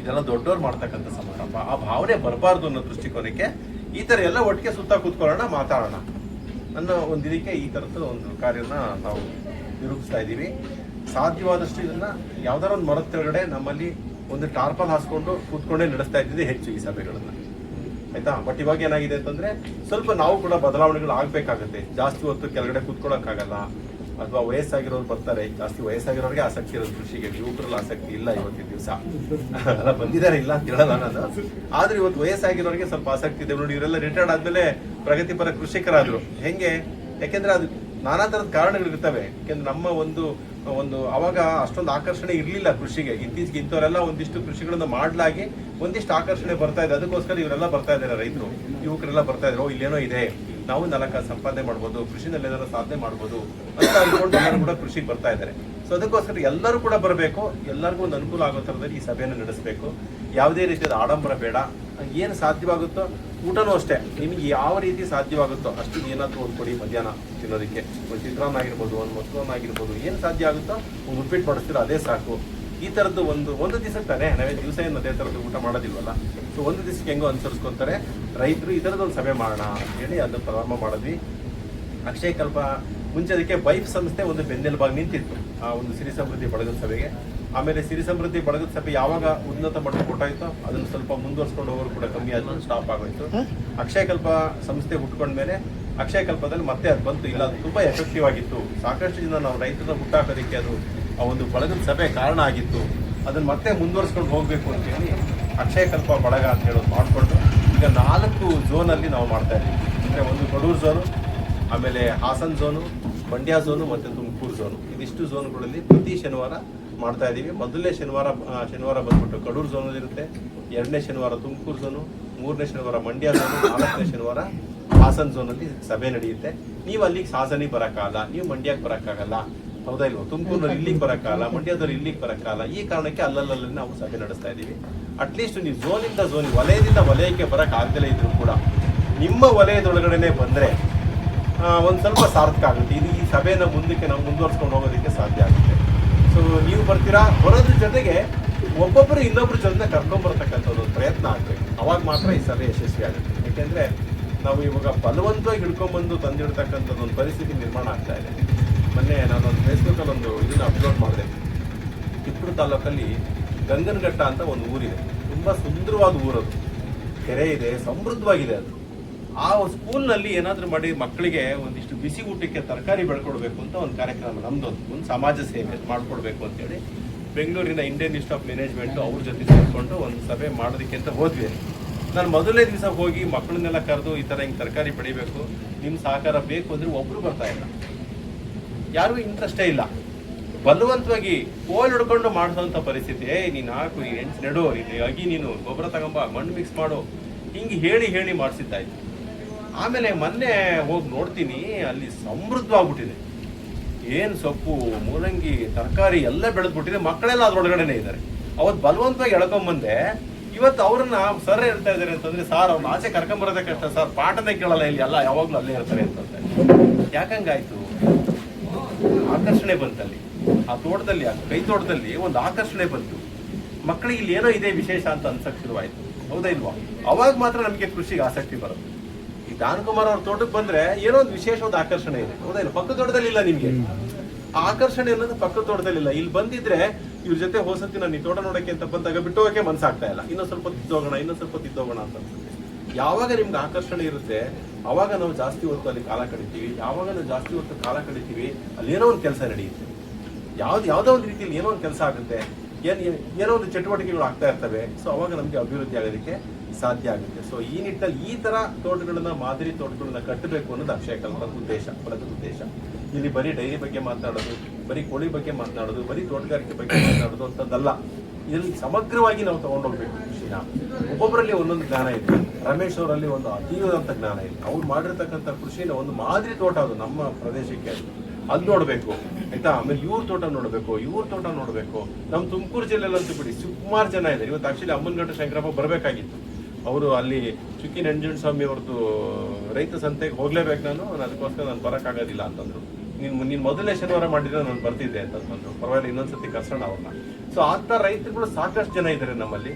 ಇದೆಲ್ಲ ದೊಡ್ಡವ್ರು ಮಾಡ್ತಕ್ಕಂಥ ಸಮಾರಂಭ ಆ ಭಾವನೆ ಬರಬಾರ್ದು ಅನ್ನೋ ದೃಷ್ಟಿಕೋನಕ್ಕೆ ಈ ಥರ ಎಲ್ಲ ಒಟ್ಟಿಗೆ ಸುತ್ತ ಕೂತ್ಕೊಳ್ಳೋಣ, ಮಾತಾಡೋಣ. ಅನ್ನೋ ಒಂದು ಇದಕ್ಕೆ ಈ ಥರದ ಒಂದು ಕಾರ್ಯನ ನಾವು ನಿರೂಪಿಸ್ತಾ ಇದ್ದೀವಿ. ಸಾಧ್ಯವಾದಷ್ಟು ಇದನ್ನ ಯಾವ್ದಾರ ಒಂದು ಮರದ ಕೆಳಗಡೆ ನಮ್ಮಲ್ಲಿ ಒಂದು ಟಾರ್ಪಲ್ ಹಾಸ್ಕೊಂಡು ಕೂತ್ಕೊಂಡೇ ನಡೆಸ್ತಾ ಇದ್ದೀವಿ ಹೆಚ್ಚು ಈ ಸಭೆಗಳನ್ನ. ಆಯ್ತಾ? ಬಟ್ ಇವಾಗ ಏನಾಗಿದೆ ಅಂತಂದ್ರೆ ಸ್ವಲ್ಪ ನಾವು ಕೂಡ ಬದಲಾವಣೆಗಳು ಆಗ್ಬೇಕಾಗತ್ತೆ. ಜಾಸ್ತಿ ಹೊತ್ತು ಕೆಳಗಡೆ ಕೂತ್ಕೊಳ್ಳೋಕ್ಕಾಗಲ್ಲ ಅಥವಾ ವಯಸ್ಸಾಗಿರೋರು ಬರ್ತಾರೆ, ಜಾಸ್ತಿ ವಯಸ್ಸಾಗಿರೋರಿಗೆ ಆಸಕ್ತಿ ಇರೋದು ಕೃಷಿಗೆ ಯುವಕರಲ್ಲಿ ಆಸಕ್ತಿ ಇಲ್ಲ ಇವತ್ತಿನ ದಿವಸ. ಅಲ್ಲ, ಬಂದಿದ್ದಾರೆ ಇಲ್ಲ ಅಂತ ಹೇಳಲ್ಲ ನಾನು. ಆದ್ರೆ ಇವತ್ತು ವಯಸ್ಸಾಗಿರೋರಿಗೆ ಸ್ವಲ್ಪ ಆಸಕ್ತಿ ಇದೆ. ನೋಡಿ, ಇವರೆಲ್ಲ ರಿಟೈರ್ಡ್ ಆದ್ಮೇಲೆ ಪ್ರಗತಿಪರ ಕೃಷಿಕರಾದ್ರು. ಹೆಂಗೆ? ಯಾಕೆಂದ್ರೆ ಅದು ನಾನಾ ಥರದ ಕಾರಣಗಳಿರ್ತವೆ ಯಾಕೆಂದ್ರೆ ನಮ್ಮ ಒಂದು ಒಂದು ಅವಾಗ ಅಷ್ಟೊಂದು ಆಕರ್ಷಣೆ ಇರಲಿಲ್ಲ ಕೃಷಿಗೆ. ಇತ್ತೀಚೆಗೆ ಇಂಥವರೆಲ್ಲ ಒಂದಿಷ್ಟು ಕೃಷಿಗಳನ್ನು ಮಾಡಲಾಗಿ ಒಂದಿಷ್ಟು ಆಕರ್ಷಣೆ ಬರ್ತಾ ಇದೆ. ಅದಕ್ಕೋಸ್ಕರ ಇವರೆಲ್ಲ ಬರ್ತಾ ಇದ್ದಾರೆ ರೈತರು. ಯುವಕರೆಲ್ಲ ಬರ್ತಾ ಓ, ಇಲ್ಲೇನೋ ಇದೆ. ನಾವು ನಾಲ್ಕು ಸಂಪಾದನೆ ಮಾಡ್ಬೋದು, ಕೃಷಿನಲ್ಲಿ ಏನಾದ್ರು ಸಾಧನೆ ಮಾಡ್ಬೋದು ಅಂತ ಅನ್ಕೊಂಡು ಎಲ್ಲರೂ ಕೂಡ ಕೃಷಿಗೆ ಬರ್ತಾ ಇದ್ದಾರೆ. ಸೊ ಅದಕ್ಕೋಸ್ಕರ ಎಲ್ಲರೂ ಕೂಡ ಬರಬೇಕು, ಎಲ್ಲರಿಗೂ ಒಂದು ಅನುಕೂಲ ಆಗೋ ಥರದಲ್ಲಿ ಈ ಸಭೆಯನ್ನು ನಡೆಸಬೇಕು. ಯಾವುದೇ ರೀತಿಯಾದ ಆಡಂಬರ ಬೇಡ, ಏನು ಸಾಧ್ಯವಾಗುತ್ತೋ ಊಟನೂ ಅಷ್ಟೇ, ನಿಮಗೆ ಯಾವ ರೀತಿ ಸಾಧ್ಯವಾಗುತ್ತೋ ಅಷ್ಟು ಏನಾದರೂ ಒಂದು ಕೊಡಿ ಮಧ್ಯಾಹ್ನ ತಿನ್ನೋದಕ್ಕೆ. ಒಂದು ಚಿತ್ರಾನ್ನ ಆಗಿರ್ಬೋದು, ಒಂದು ಮೊಸರನ್ನ ಆಗಿರ್ಬೋದು, ಏನು ಸಾಧ್ಯ ಆಗುತ್ತೋ ಒಂದು ಉಪ್ಪಿಟ್ಟು ಮಾಡಿಸ್ತೀರೋ ಅದೇ ಸಾಕು. ಈ ಥರದ್ದು ಒಂದು ಒಂದು ದಿವಸ ತಾನೇ ನಾವೇ ದಿವಸ ಏನು ಅದೇ ಥರದ್ದು ಊಟ ಮಾಡೋದಿಲ್ವಲ್ಲ? ಸೊ ಒಂದು ದಿವಸಕ್ಕೆ ಹೆಂಗೋ ಅನುಸರಿಸ್ಕೊತಾರೆ. ರೈತರು ಈ ಥರದ್ದೊಂದು ಸಭೆ ಮಾಡೋಣ ಅಂತೇಳಿ ಅದು ಪ್ರಾರಂಭ ಮಾಡಿದ್ವಿ. ಅಕ್ಷಯ ಕಲ್ಪ ಮುಂಚೆ ಅದಕ್ಕೆ ಬೈಫ್ ಸಂಸ್ಥೆ ಒಂದು ಬೆನ್ನೆಲುಬಾಗಿ ನಿಂತಿತ್ತು ಆ ಒಂದು ಸಿರಿ ಸಮೃದ್ಧಿ ಬಳಗದ ಸಭೆಗೆ. ಆಮೇಲೆ ಸಿರಿ ಸಮೃದ್ಧಿ ಬಳಗದ ಸಭೆ ಯಾವಾಗ ಉನ್ನತ ಮಟ್ಟಕ್ಕೆ ಕೊಟ್ಟಾಯ್ತೋ ಅದನ್ನು ಸ್ವಲ್ಪ ಮುಂದುವರ್ಸ್ಕೊಂಡು ಹೋಗೋರು ಕೂಡ ಕಮ್ಮಿ ಆದ್ರೆ ಸ್ಟಾಪ್ ಆಗೋಯ್ತು. ಅಕ್ಷಯ ಕಲ್ಪ ಸಂಸ್ಥೆ ಹುಟ್ಕೊಂಡ್ಮೇಲೆ ಅಕ್ಷಯ ಕಲ್ಪದಲ್ಲಿ ಮತ್ತೆ ಅದು ಬಂತು. ಇಲ್ಲ ಅದು ತುಂಬಾ ಎಫೆಕ್ಟಿವ್ ಆಗಿತ್ತು. ಸಾಕಷ್ಟು ಜನ ನಾವು ರೈತರನ್ನ ಹುಟ್ಟಾಕೋದಕ್ಕೆ ಅದು ಆ ಒಂದು ಬಳಗದ ಸಭೆ ಕಾರಣ ಆಗಿತ್ತು. ಅದನ್ನ ಮತ್ತೆ ಮುಂದುವರ್ಸ್ಕೊಂಡು ಹೋಗ್ಬೇಕು ಅಂತ ಹೇಳಿ ಅಕ್ಷಯ ಕಲ್ಪ ಬಳಗ ಅಂತ ಹೇಳೋದು ಮಾಡಿಕೊಂಡು ಈಗ ನಾಲ್ಕು ಝೋನಲ್ಲಿ ನಾವು ಮಾಡ್ತಾ ಇದ್ದೀವಿ. ಅಂದ್ರೆ ಒಂದು ಕಡೂರು ಝೋನು ಆಮೇಲೆ ಹಾಸನ್ ಝೋನು ಮಂಡ್ಯ ಝೋನು ಮತ್ತು ತುಮಕೂರು ಝೋನು ಇದಿಷ್ಟು ಝೋನ್ಗಳಲ್ಲಿ ಪ್ರತಿ ಶನಿವಾರ ಮಾಡ್ತಾ ಇದ್ದೀವಿ. ಮೊದಲನೇ ಶನಿವಾರ ಶನಿವಾರ ಬಂದ್ಬಿಟ್ಟು ಕಡೂರು ಝೋನಲ್ಲಿ ಇರುತ್ತೆ. ಎರಡನೇ ಶನಿವಾರ ತುಮಕೂರು ಝೋನು ಮೂರನೇ ಶನಿವಾರ ಮಂಡ್ಯ ಝೋನು ನಾಲ್ಕನೇ ಶನಿವಾರ ಹಾಸನ್ ಝೋನಲ್ಲಿ ಸಭೆ ನಡೆಯುತ್ತೆ. ನೀವು ಅಲ್ಲಿಗೆ ಹಾಸನಿಗೆ ಬರೋಕ್ಕಾಗಲ್ಲ. ನೀವು ಮಂಡ್ಯಕ್ಕೆ ಬರೋಕ್ಕಾಗಲ್ಲ. ಹೌದಾ ಇಲ್ವಾ? ತುಮಕೂರಿನಲ್ಲಿ ಇಲ್ಲಿಗೆ ಬರೋಕ್ಕಾಗಲ್ಲ ಮಂಡ್ಯದವ್ರು ಇಲ್ಲಿಗೆ ಬರೋಕ್ಕಾಗಲ್ಲ ಈ ಕಾರಣಕ್ಕೆ ಅಲ್ಲಲ್ಲಲ್ಲಿ ನಾವು ಸಭೆ ನಡೆಸ್ತಾ ಇದ್ದೀವಿ. ಅಟ್ಲೀಸ್ಟ್ ನೀವು ಝೋನಿಂದ ಝೋನ್, ವಲಯದಿಂದ ವಲಯಕ್ಕೆ ಬರಕ್ ಇದ್ರೂ ಕೂಡ ನಿಮ್ಮ ವಲಯದೊಳಗಡೆನೆ ಬಂದ್ರೆ ಒಂದು ಸ್ವಲ್ಪ ಸಾರ್ಥಕ ಆಗುತ್ತೆ. ಇದು ಈ ಸಭೆನ ಮುಂದಕ್ಕೆ ನಾವು ಮುಂದುವರ್ಸ್ಕೊಂಡು ಹೋಗೋದಕ್ಕೆ ಸಾಧ್ಯ ಆಗುತ್ತೆ. ಸೊ ನೀವು ಬರ್ತೀರಾ? ಬರೋದ್ರ ಜೊತೆಗೆ ಒಬ್ಬೊಬ್ಬರು ಇನ್ನೊಬ್ಬರ ಜೊತೆ ಕರ್ಕೊಂಡ್ಬರ್ತಕ್ಕಂಥದ್ದು ಪ್ರಯತ್ನ ಆಗ್ಬೇಕು. ಅವಾಗ ಮಾತ್ರ ಈ ಸಭೆ ಯಶಸ್ವಿ ಆಗುತ್ತೆ. ಯಾಕೆಂದ್ರೆ ನಾವು ಇವಾಗ ಬಲವಂತವಾಗಿ ಹಿಡ್ಕೊಂಡ್ಬಂದು ತಂದಿಡ್ತಕ್ಕಂಥದ್ದು ಒಂದು ಪರಿಸ್ಥಿತಿ ನಿರ್ಮಾಣ ಆಗ್ತಾ ಇದೆ. ಮೊನ್ನೆ ನಾನು ಒಂದು ಫೇಸ್ಬುಕ್ಕಲ್ಲಿ ಒಂದು ಇದನ್ನ ಅಪ್ಲೋಡ್ ಮಾಡಿದೆ. ಕಿತ್ತೂರು ತಾಲೂಕಲ್ಲಿ ಗಂಗನಘಟ್ಟ ಅಂತ ಒಂದು ಊರಿದೆ. ತುಂಬ ಸುಂದರವಾದ ಊರದು ಕೆರೆ ಇದೆ, ಸಮೃದ್ಧವಾಗಿದೆ ಅದು. ಆ ಸ್ಕೂಲ್ನಲ್ಲಿ ಏನಾದರೂ ಮಾಡಿ ಮಕ್ಕಳಿಗೆ ಒಂದಿಷ್ಟು ಬಿಸಿ ಊಟಕ್ಕೆ ತರಕಾರಿ ಬೆಳ್ಕೊಡ್ಬೇಕು ಅಂತ ಒಂದು ಕಾರ್ಯಕ್ರಮ ನಮ್ದು ಒಂದು ಸಮಾಜ ಸೇವೆ ಮಾಡಿಕೊಡ್ಬೇಕು ಅಂತೇಳಿ ಬೆಂಗಳೂರಿನ ಇಂಡಿಯನ್ ಇನ್ಸ್ಟಿಟ್ಯೂಟ್ ಆಫ್ ಮ್ಯಾನೇಜ್ಮೆಂಟು ಅವ್ರ ಜೊತೆ ಸೇರಿಕೊಂಡು ಒಂದು ಸಭೆ ಮಾಡೋದಕ್ಕೆ ಅಂತ ಹೋದ್ವಿ. ನಾನು ಮೊದಲನೇ ದಿವಸ ಹೋಗಿ ಮಕ್ಕಳನ್ನೆಲ್ಲ ಕರೆದು ಈ ಥರ ಹಿಂಗೆ ತರಕಾರಿ ಪಡಿಬೇಕು ನಿಮ್ಮ ಸಹಕಾರ ಬೇಕು ಅಂದರೆ ಒಬ್ಬರು ಬರ್ತಾ ಇಲ್ಲ. ಯಾರಿಗೂ ಇಂಟ್ರೆಸ್ಟೇ ಇಲ್ಲ. ಬಲವಂತವಾಗಿ ಓಲ್ ಹಿಡ್ಕೊಂಡು ಮಾಡಿಸೋಂಥ ಪರಿಸ್ಥಿತಿ ಏ ನೀನು ಹಾಕು, ನೀನು ಎಂಟು ನೆಡು ಇಲ್ಲಿ ಅಗಿ, ನೀನು ಗೊಬ್ಬರ ತಗೊಂಬ, ಮಣ್ಣು ಮಿಕ್ಸ್ ಮಾಡು, ಹಿಂಗೆ ಹೇಳಿ ಹೇಳಿ ಮಾಡಿಸಿದ್ದಾಯ್ತು. ಆಮೇಲೆ ಮೊನ್ನೆ ಹೋಗಿ ನೋಡ್ತೀನಿ, ಅಲ್ಲಿ ಸಮೃದ್ಧವಾಗ್ಬಿಟ್ಟಿದೆ. ಏನು ಸೊಪ್ಪು ಮೂಲಂಗಿ ತರಕಾರಿ ಎಲ್ಲ ಬೆಳೆದ್ಬಿಟ್ಟಿದೆ, ಮಕ್ಕಳೆಲ್ಲ ಅದ್ರೊಳಗಡೆನೆ ಇದ್ದಾರೆ. ಅವತ್ತು ಬಲವಂತವಾಗಿ ಎಳ್ಕೊಂಬಂದೆ ಇವತ್ತು ಅವ್ರನ್ನ, ಸರ್ ಹೇಳ್ತಾ ಇದ್ದಾರೆ ಅಂತಂದ್ರೆ, ಸರ್ ಅವ್ರನ್ನ ಆಚೆ ಕರ್ಕೊಂಬರೋದೇ ಕಷ್ಟ, ಸರ್, ಪಾಠನೇ ಕೇಳಲ್ಲ ಇಲ್ಲಿ, ಎಲ್ಲ ಯಾವಾಗಲೂ ಅಲ್ಲೇ ಇರ್ತಾರೆ ಅಂತಂದ್ರೆ ಯಾಕಂಗಾಯ್ತು? ಆಕರ್ಷಣೆ ಬಂತಲ್ಲಿ. ಆ ತೋಟದಲ್ಲಿ, ಆ ಕೈ ತೋಟದಲ್ಲಿ ಒಂದು ಆಕರ್ಷಣೆ ಬಂತು. ಮಕ್ಕಳಿಗೆ ಇಲ್ಲಿ ಏನೋ ಇದೆ ವಿಶೇಷ ಅಂತ ಅನ್ಸಕ್ ಶುರುವಾಯ್ತು. ಹೌದಾ ಇಲ್ವಾ? ಅವಾಗ ಮಾತ್ರ ನಮಗೆ ಕೃಷಿಗೆ ಆಸಕ್ತಿ ಬರುತ್ತೆ. ಈ ದಾನಕುಮಾರ್ ಅವ್ರ ತೋಟಕ್ಕೆ ಬಂದ್ರೆ ಏನೋ ಒಂದು ವಿಶೇಷವಾದ ಆಕರ್ಷಣೆ ಇದೆ. ಹೌದಾ ಇಲ್ಲ ಪಕ್ಕ ತೋಟದಲ್ಲಿ ಇಲ್ಲ ನಿಮ್ಗೆ? ಆ ಆಕರ್ಷಣೆ ಅನ್ನೋದು ಪಕ್ಕ ತೋಟದಲ್ಲಿ ಇಲ್ಲ. ಇಲ್ಲಿ ಬಂದಿದ್ರೆ ಇವ್ರ ಜೊತೆ ಹೋಸತಿ ನಾನು ಈ ತೋಟ ನೋಡಕ್ಕೆ ಅಂತ ಬಂದಾಗ ಬಿಟ್ಟು ಹೋಗಕ್ಕೆ ಮನ್ಸಾಗ್ತಾ ಇಲ್ಲ. ಇನ್ನೊಂದ್ ಸ್ವಲ್ಪ ತಿದ್ದೋಗೋಣ, ಇನ್ನೊಂದ್ ಸ್ವಲ್ಪ ತಿದ್ದೋಗೋಣ ಅಂತ ಯಾವಾಗ ನಿಮ್ಗೆ ಆಕರ್ಷಣೆ ಇರುತ್ತೆ, ಅವಾಗ ನಾವು ಜಾಸ್ತಿ ಹೊತ್ತು ಅಲ್ಲಿ ಕಾಲ ಕಳಿತೀವಿ, ಯಾವಾಗ ನಾವು ಜಾಸ್ತಿ ಹೊತ್ತು ಕಾಲ ಕಳಿತೀವಿ, ಅಲ್ಲಿ ಏನೋ ಒಂದು ಕೆಲಸ ನಡೆಯುತ್ತೆ. ಯಾವ್ದು ಯಾವುದೋ ಒಂದು ರೀತಿಯಲ್ಲಿ ಏನೋ ಒಂದು ಕೆಲಸ ಆಗುತ್ತೆ, ಏನ್ ಏನ್- ಒಂದು ಚಟುವಟಿಕೆಗಳು ಆಗ್ತಾ ಇರ್ತವೆ, ಸೊ ಅವಾಗ ನಮಗೆ ಅಭಿವೃದ್ಧಿ ಆಗೋದಕ್ಕೆ ಸಾಧ್ಯ ಆಗುತ್ತೆ. ಸೊ ಈ ನಿಟ್ಟಿನಲ್ಲಿ ಈ ತರ ತೋಟಗಳನ್ನ, ಮಾದರಿ ತೋಟಗಳನ್ನ ಕಟ್ಟಬೇಕು ಅನ್ನೋದು ಅಕ್ಷಯ ಕಲ್ಪದ ಉದ್ದೇಶ ಫಲದ ಉದ್ದೇಶ. ಇಲ್ಲಿ ಬರೀ ಡೈರಿ ಬಗ್ಗೆ ಮಾತನಾಡೋದು, ಬರೀ ಕೋಳಿ ಬಗ್ಗೆ ಮಾತನಾಡೋದು, ಬರೀ ತೋಟಗಾರಿಕೆ ಬಗ್ಗೆ ಮಾತನಾಡೋದು ಅಂತದ್ದಲ್ಲ ಇಲ್ಲಿ ಸಮಗ್ರವಾಗಿ ನಾವು ತಗೊಂಡೋಗ್ಬೇಕು ಕೃಷಿನ ಒಬ್ಬೊಬ್ಬರಲ್ಲಿ ಒಂದೊಂದು ಜ್ಞಾನ ಇದೆ. ರಮೇಶ್ ಅವರಲ್ಲಿ ಒಂದು ಅತೀವದಂತ ಜ್ಞಾನ ಇದೆ. ಅವ್ರು ಮಾಡಿರ್ತಕ್ಕಂಥ ಕೃಷಿನ ಒಂದು ಮಾದರಿ ತೋಟ ಅದು ನಮ್ಮ ಪ್ರದೇಶಕ್ಕೆ ಅದು. ನೋಡಬೇಕು, ಆಯ್ತಾ? ಆಮೇಲೆ ಇವ್ರ ತೋಟ ನೋಡಬೇಕು, ಇವ್ರ ತೋಟ ನೋಡಬೇಕು. ನಮ್ಮ ತುಮಕೂರು ಜಿಲ್ಲೆಯಲ್ಲಂತೂ ಬಿಡಿ, ಸುಮಾರು ಜನ ಇದೆ. ಇವತ್ತು ಆಕ್ಚುಲಿ ಅಮ್ಮನಗಟ್ಟ ಶಂಕರಪ್ಪ ಬರಬೇಕಾಗಿತ್ತು. ಅವರು ಅಲ್ಲಿ ಚುಕ್ಕಿ ನಂಜುಂಡ ಸ್ವಾಮಿ ಅವ್ರದ್ದು ರೈತ ಸಂತೆಗೆ ಹೋಗ್ಲೇಬೇಕು ನಾನು ಅದಕ್ಕೋಸ್ಕರ ನಾನು ಬರೋಕ್ಕಾಗೋದಿಲ್ಲ ಅಂತಂದ್ರು. ನೀನು ನೀನು ಮೊದಲನೇ ಶನಿವಾರ ಮಾಡಿದ್ರೆ ನಾನು ಬರ್ತಿದ್ದೆ ಅಂತಂದ್ರು. ಪರವಾಗಿಲ್ಲ, ಇನ್ನೊಂದ್ಸತಿ ಕರ್ಸೋಣ ಅವ್ರನ್ನ. ಸೊ ಆ ಥರ ರೈತರುಗಳು ಸಾಕಷ್ಟು ಜನ ಇದ್ದಾರೆ ನಮ್ಮಲ್ಲಿ.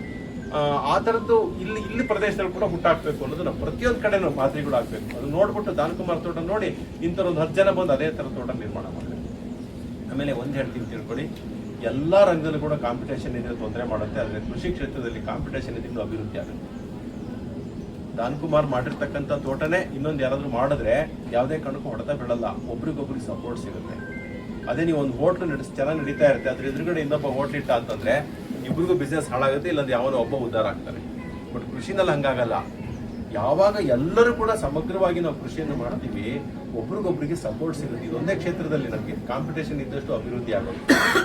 ಆ, ಥರದ್ದು ಇಲ್ಲಿ ಇಲ್ಲಿ ಪ್ರದೇಶದಲ್ಲಿ ಕೂಡ ಹುಟ್ಟಾಕ್ಬೇಕು ಅನ್ನೋದು ನಾವು ಪ್ರತಿಯೊಂದು ಕಡೆ ನಾವು ಮಾದರಿಗಳು ಹಾಕ್ಬೇಕು ಅದು ನೋಡ್ಬಿಟ್ಟು ದಾನಕುಮಾರ್ ತೋಟ ನೋಡಿ ಇಂಥವ್ರೊಂದು ಹತ್ತು ಜನ ಬಂದು ಅದೇ ಥರ ತೋಟ ನಿರ್ಮಾಣ ಮಾಡಬೇಕು ಆಮೇಲೆ ಒಂದು ಹೇಳ್ತೀನಿ ತಿಳ್ಕೊಳ್ಳಿ ಎಲ್ಲ ರಂಗದಲ್ಲೂ ಕೂಡ ಕಾಂಪಿಟೇಷನ್ ಇದೆ ತೊಂದರೆ ಮಾಡುತ್ತೆ. ಆದರೆ ಕೃಷಿ ಕ್ಷೇತ್ರದಲ್ಲಿ ಕಾಂಪಿಟೇಷನ್ ಇದೆ ಇನ್ನೂ ಅಭಿವೃದ್ಧಿ ಆಗುತ್ತೆ. ದಾನಕುಮಾರ್ ಮಾಡಿರ್ತಕ್ಕಂಥ ತೋಟನೇ ಇನ್ನೊಂದು ಯಾರಾದರೂ ಮಾಡಿದ್ರೆ ಯಾವುದೇ ಕಾರಣಕ್ಕೂ ಹೊಡೆತ ಬಿಡಲ್ಲ ಒಬ್ರಿಗೊಬ್ರಿಗೆ ಸಪೋರ್ಟ್ ಸಿಗುತ್ತೆ. ಅದೇ ನೀವು ಒಂದು ಹೋಟ್ಲ್ ನಡೆಸಿ ಚೆನ್ನಾಗಿ ನಡೀತಾ ಇರುತ್ತೆ, ಅದ್ರ ಎದುರುಗಡೆ ಇನ್ನೊಬ್ಬ ಹೋಟ್ಲ್ ಇಟ್ಟ ಅಂತಂದ್ರೆ ಇಬ್ರಿಗೂ ಬಿಸ್ನೆಸ್ ಹಾಳಾಗುತ್ತೆ, ಇಲ್ಲಾಂದ್ರೆ ಯಾವನೋ ಒಬ್ಬ ಉದ್ಧಾರ ಆಗ್ತಾರೆ. ಬಟ್ ಕೃಷಿನಲ್ಲಿ ಹಂಗಾಗಲ್ಲ. ಯಾವಾಗ ಎಲ್ಲರೂ ಕೂಡ ಸಮಗ್ರವಾಗಿ ನಾವು ಕೃಷಿಯನ್ನು ಮಾಡ್ತೀವಿ, ಒಬ್ರಿಗೊಬ್ರಿಗೆ ಸಪೋರ್ಟ್ ಸಿಗುತ್ತೆ. ಇದೊಂದೇ ಕ್ಷೇತ್ರದಲ್ಲಿ ನಮಗೆ. ಕಾಂಪಿಟೇಷನ್ ಇದ್ದಷ್ಟು ಅಭಿವೃದ್ಧಿ ಆಗೋದು.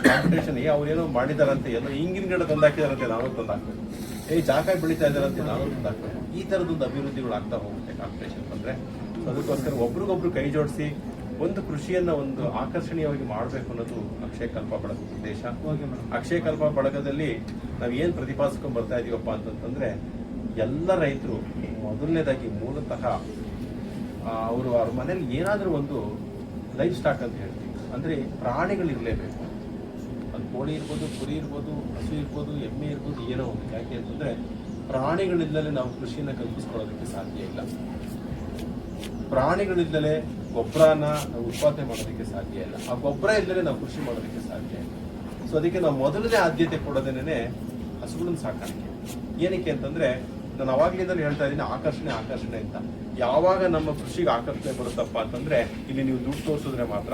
ಕಾಂಪಿಟೇಷನ್ ಏ ಅವ್ರೇನೋ ಮಾಡಿದಾರಂತೆ, ಏನೋ ಹಿಂಗಿನ ಗಿಡ ತಂದಾಕಿದಾರಂತೆ ನಾವು ತಂದಾಕ್ಬೇಕು ಏ, ಜಾಕಾಯಿ ಬೆಳೀತಾ ಇದ್ದಾರಂತೆ ನಾವು ತಂದಾಕ್ಬೇಕು ಈ ಥರದೊಂದು ಅಭಿವೃದ್ಧಿಗಳು ಆಗ್ತಾ ಹೋಗುತ್ತೆ ಕಾಂಪಿಟೇಷನ್ ಬಂದ್ರೆ. ಅದಕ್ಕೋಸ್ಕರ ಒಬ್ರಿಗೊಬ್ರು ಕೈ ಜೋಡಿಸಿ ಒಂದು ಕೃಷಿಯನ್ನ ಒಂದು ಆಕರ್ಷಣೀಯವಾಗಿ ಮಾಡಬೇಕು ಅನ್ನೋದು ಅಕ್ಷಯ ಕಲ್ಪ ಬಳಗದ ಉದ್ದೇಶ. ಅಕ್ಷಯ ಕಲ್ಪ ಬಳಗದಲ್ಲಿ ನಾವು ಏನ್ ಪ್ರತಿಪಾದಿಸ್ಕೊಂಡ್ ಬರ್ತಾ ಇದೀವಪ್ಪ ಅಂತಂತಂದ್ರೆ ಎಲ್ಲ ರೈತರು ಮೊದಲನೇದಾಗಿ ಮೂಲತಃ ಅವರು ಅವ್ರ ಮನೇಲಿ ಏನಾದರೂ ಒಂದು ಲೈಫ್ ಸ್ಟಾಕ್ ಅಂತ ಹೇಳ್ತೀವಿ. ಅಂದ್ರೆ ಪ್ರಾಣಿಗಳು ಇರಲೇಬೇಕು. ಅದು ಕೋಳಿ ಇರ್ಬೋದು ಕುರಿ ಇರ್ಬೋದು ಹಸು ಇರ್ಬೋದು ಎಮ್ಮೆ ಇರ್ಬೋದು ಏನೋ ಒಂದು. ಯಾಕೆ ಅಂತಂದ್ರೆ ಪ್ರಾಣಿಗಳಿಂದಲೇ ನಾವು ಕೃಷಿಯನ್ನ ಕಲ್ಪಿಸ್ಕೊಳ್ಳೋದಕ್ಕೆ ಸಾಧ್ಯ ಇಲ್ಲ. ಪ್ರಾಣಿಗಳಿಂದಲೇ ಗೊಬ್ಬರನ ನಾವು ಉತ್ಪಾದನೆ ಮಾಡೋದಕ್ಕೆ ಸಾಧ್ಯ ಇಲ್ಲ. ಆ ಗೊಬ್ಬರ ಇಲ್ಲದೆ ನಾವು ಕೃಷಿ ಮಾಡೋದಕ್ಕೆ ಸಾಧ್ಯ ಇಲ್ಲ. ಸೊ ಅದಕ್ಕೆ ನಾವು ಮೊದಲನೇ ಆದ್ಯತೆ ಕೊಡೋದೇನೆ ಹಸುಗಳನ್ನ ಸಾಕಾಣಿಕೆ. ಏನಕ್ಕೆ ಅಂತಂದ್ರೆ, ನಾನು ಅವಾಗ್ಲಿಂದಲೂ ಹೇಳ್ತಾ ಇದ್ದೀನಿ, ಆಕರ್ಷಣೆ ಆಕರ್ಷಣೆ ಅಂತ. ಯಾವಾಗ ನಮ್ಮ ಕೃಷಿಗೆ ಆಕರ್ಷಣೆ ಬರುತ್ತಪ್ಪ ಅಂತಂದ್ರೆ, ಇಲ್ಲಿ ನೀವು ದುಡ್ಡು ತೋರಿಸಿದ್ರೆ ಮಾತ್ರ.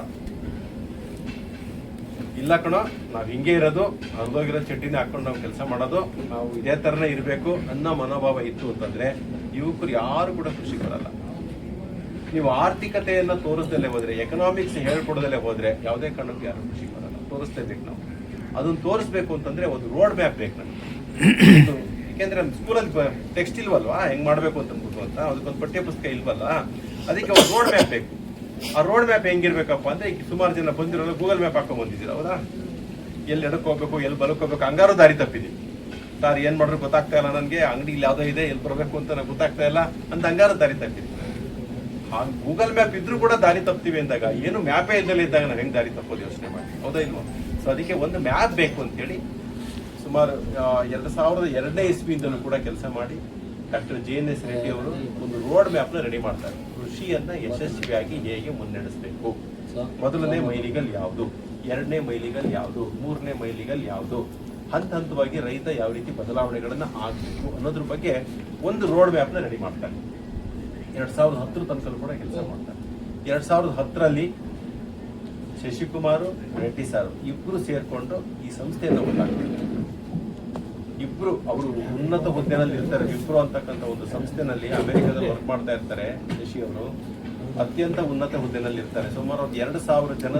ಇಲ್ಲ ಕಣ, ನಾವು ಹಿಂಗೆ ಇರೋದು, ಹರಿದೋಗಿರೋ ಚಡ್ಡಿನೇ ಹಾಕೊಂಡು ನಾವು ಕೆಲಸ ಮಾಡೋದು, ನಾವು ಇದೇ ತರನೇ ಇರಬೇಕು ಅನ್ನೋ ಮನೋಭಾವ ಇತ್ತು ಅಂತಂದ್ರೆ, ಯುವಕರು ಯಾರು ಕೂಡ ಕೃಷಿ ಬರಲ್ಲ. ನೀವು ಆರ್ಥಿಕತೆಯನ್ನು ತೋರಿಸ್ದಲ್ಲೇ ಹೋದ್ರೆ ಎಕನಾಮಿಕ್ಸ್ ಹೇಳ್ಕೊಡದಲ್ಲೇ ಹೋದ್ರೆ, ಯಾವುದೇ ಕಾರಣಕ್ಕೂ ಯಾರು ಖುಷಿ ಬರಲ್ಲ ತೋರಿಸ್ಲೇಬೇಕು ನಾವು. ಅದನ್ನ ತೋರಿಸ್ಬೇಕು ಅಂತಂದ್ರೆ ಒಂದು ರೋಡ್ ಮ್ಯಾಪ್ ಬೇಕು ನನಗೆ ಏಕೆಂದರೆ ಸ್ಕೂಲಲ್ಲಿ ಟೆಕ್ಸ್ಟ್ ಇಲ್ವಲ್ವಾ? ಹೆಂಗ್ ಮಾಡಬೇಕು ಅಂತ ಅಂತ. ಅದಕ್ಕೊಂದು ಪಠ್ಯ ಪುಸ್ತಕ ಇಲ್ವಲ್ಲ? ಅದಕ್ಕೆ ಒಂದು ರೋಡ್ ಮ್ಯಾಪ್ ಬೇಕು. ಆ ರೋಡ್ ಮ್ಯಾಪ್ ಹೆಂಗಿರ್ಬೇಕಪ್ಪ ಅಂದ್ರೆ ಈಗ ಸುಮಾರು ಜನ ಬಂದಿರೋದು ಗೂಗಲ್ ಮ್ಯಾಪ್ ಹಾಕೊಂಡು ಬಂದಿದ್ದೀರಾ? ಹೌದಾ? ಎಲ್ಲಿ ಎಡಕ್ಕೆ ಹೋಗ್ಬೇಕು, ಎಲ್ಲಿ ಬಲಕ್ಕೆ ಹೋಗ್ಬೇಕು, ಹಂಗಾರು ದಾರಿ ತಪ್ಪಿದೀವಿ ಸರ್ ಏನು ಮಾಡಿದ್ರು ಗೊತ್ತಾಗ್ತಾ ಇಲ್ಲ ನನಗೆ. ಅಂಗಡಿ ಇಲ್ಲಿ ಯಾವ್ದೋ ಇದೆ, ಎಲ್ಲಿ ಬರಬೇಕು ಅಂತ ನನಗೆ ಗೊತ್ತಾಗ್ತಾ ಇಲ್ಲ. ಅಂತ ಹಂಗಾರು ದಾರಿ ತಪ್ಪಿದ್ವಿ ಆ ಗೂಗಲ್ ಮ್ಯಾಪ್ ಇದ್ರೂ ಕೂಡ ದಾರಿ ತಪ್ತೀವಿ ಅಂದಾಗ ಏನು ಮ್ಯಾಪೇ ಇದ್ದಲ್ಲಿ ಇದ್ದಾಗ ನಾವು ಹೆಂಗ್ ದಾರಿ ತಪ್ಪೋದು ಯೋಚನೆ ಮಾಡಿ ಹೌದಾ ಇಲ್ವಾ? ಸೊ ಅದಕ್ಕೆ ಒಂದು ಮ್ಯಾಪ್ ಬೇಕು ಅಂತೇಳಿ ಸುಮಾರು ಎರಡು ಸಾವಿರದ ಎರಡನೇ ಇಸ್ವಿಯಿಂದಲೂ ಕೂಡ ಕೆಲಸ ಮಾಡಿ doctor J N S Reddy ಅವರು ಒಂದು ರೋಡ್ ಮ್ಯಾಪ್ನ ರೆಡಿ ಮಾಡ್ತಾರೆ. ಕೃಷಿಯನ್ನ ಯಶಸ್ವಿಯಾಗಿ ಹೇಗೆ ಮುನ್ನಡೆಸಬೇಕು? ಮೊದಲನೇ ಮೈಲಿಗಲ್ ಯಾವುದು? ಎರಡನೇ ಮೈಲಿಗಲ್ ಯಾವುದು? ಮೂರನೇ ಮೈಲಿಗಲ್ ಯಾವುದು? ಹಂತ ಹಂತವಾಗಿ ರೈತ ಯಾವ ರೀತಿ ಬದಲಾವಣೆಗಳನ್ನು ಆಗಬೇಕು ಅನ್ನೋದ್ರ ಬಗ್ಗೆ ಒಂದು ರೋಡ್ ಮ್ಯಾಪ್ನ ರೆಡಿ ಮಾಡ್ತಾರೆ. ಎರಡ್ ಸಾವಿರದ ಹತ್ತರ ತನಕ ಕೂಡ ಕೆಲಸ ಮಾಡ್ತಾರೆ. ಎರಡ್ ಸಾವಿರದ ಹತ್ತರಲ್ಲಿ ಶಶಿಕುಮಾರ್ ರೆಡ್ಡಿ ಸರ್ ಇಬ್ರು ಸೇರ್ಕೊಂಡು ಈ ಸಂಸ್ಥೆಯನ್ನು ಗೊತ್ತಾಗ್ತಾರೆ ಇಬ್ರು ಅವರು ಉನ್ನತ ಹುದ್ದೆನಲ್ಲಿ ಇರ್ತಾರೆ ವಿಪ್ರೋ ಅಂತಕ್ಕಂಥ ಒಂದು ಸಂಸ್ಥೆನಲ್ಲಿ ಅಮೆರಿಕದಲ್ಲಿ ವರ್ಕ್ ಮಾಡ್ತಾ ಇರ್ತಾರೆ ಶಶಿ ಅವರು. ಅತ್ಯಂತ ಉನ್ನತ ಹುದ್ದೆನಲ್ಲಿ ಇರ್ತಾರೆ ಸುಮಾರು ಒಂದು ಎರಡು ಸಾವಿರ ಜನ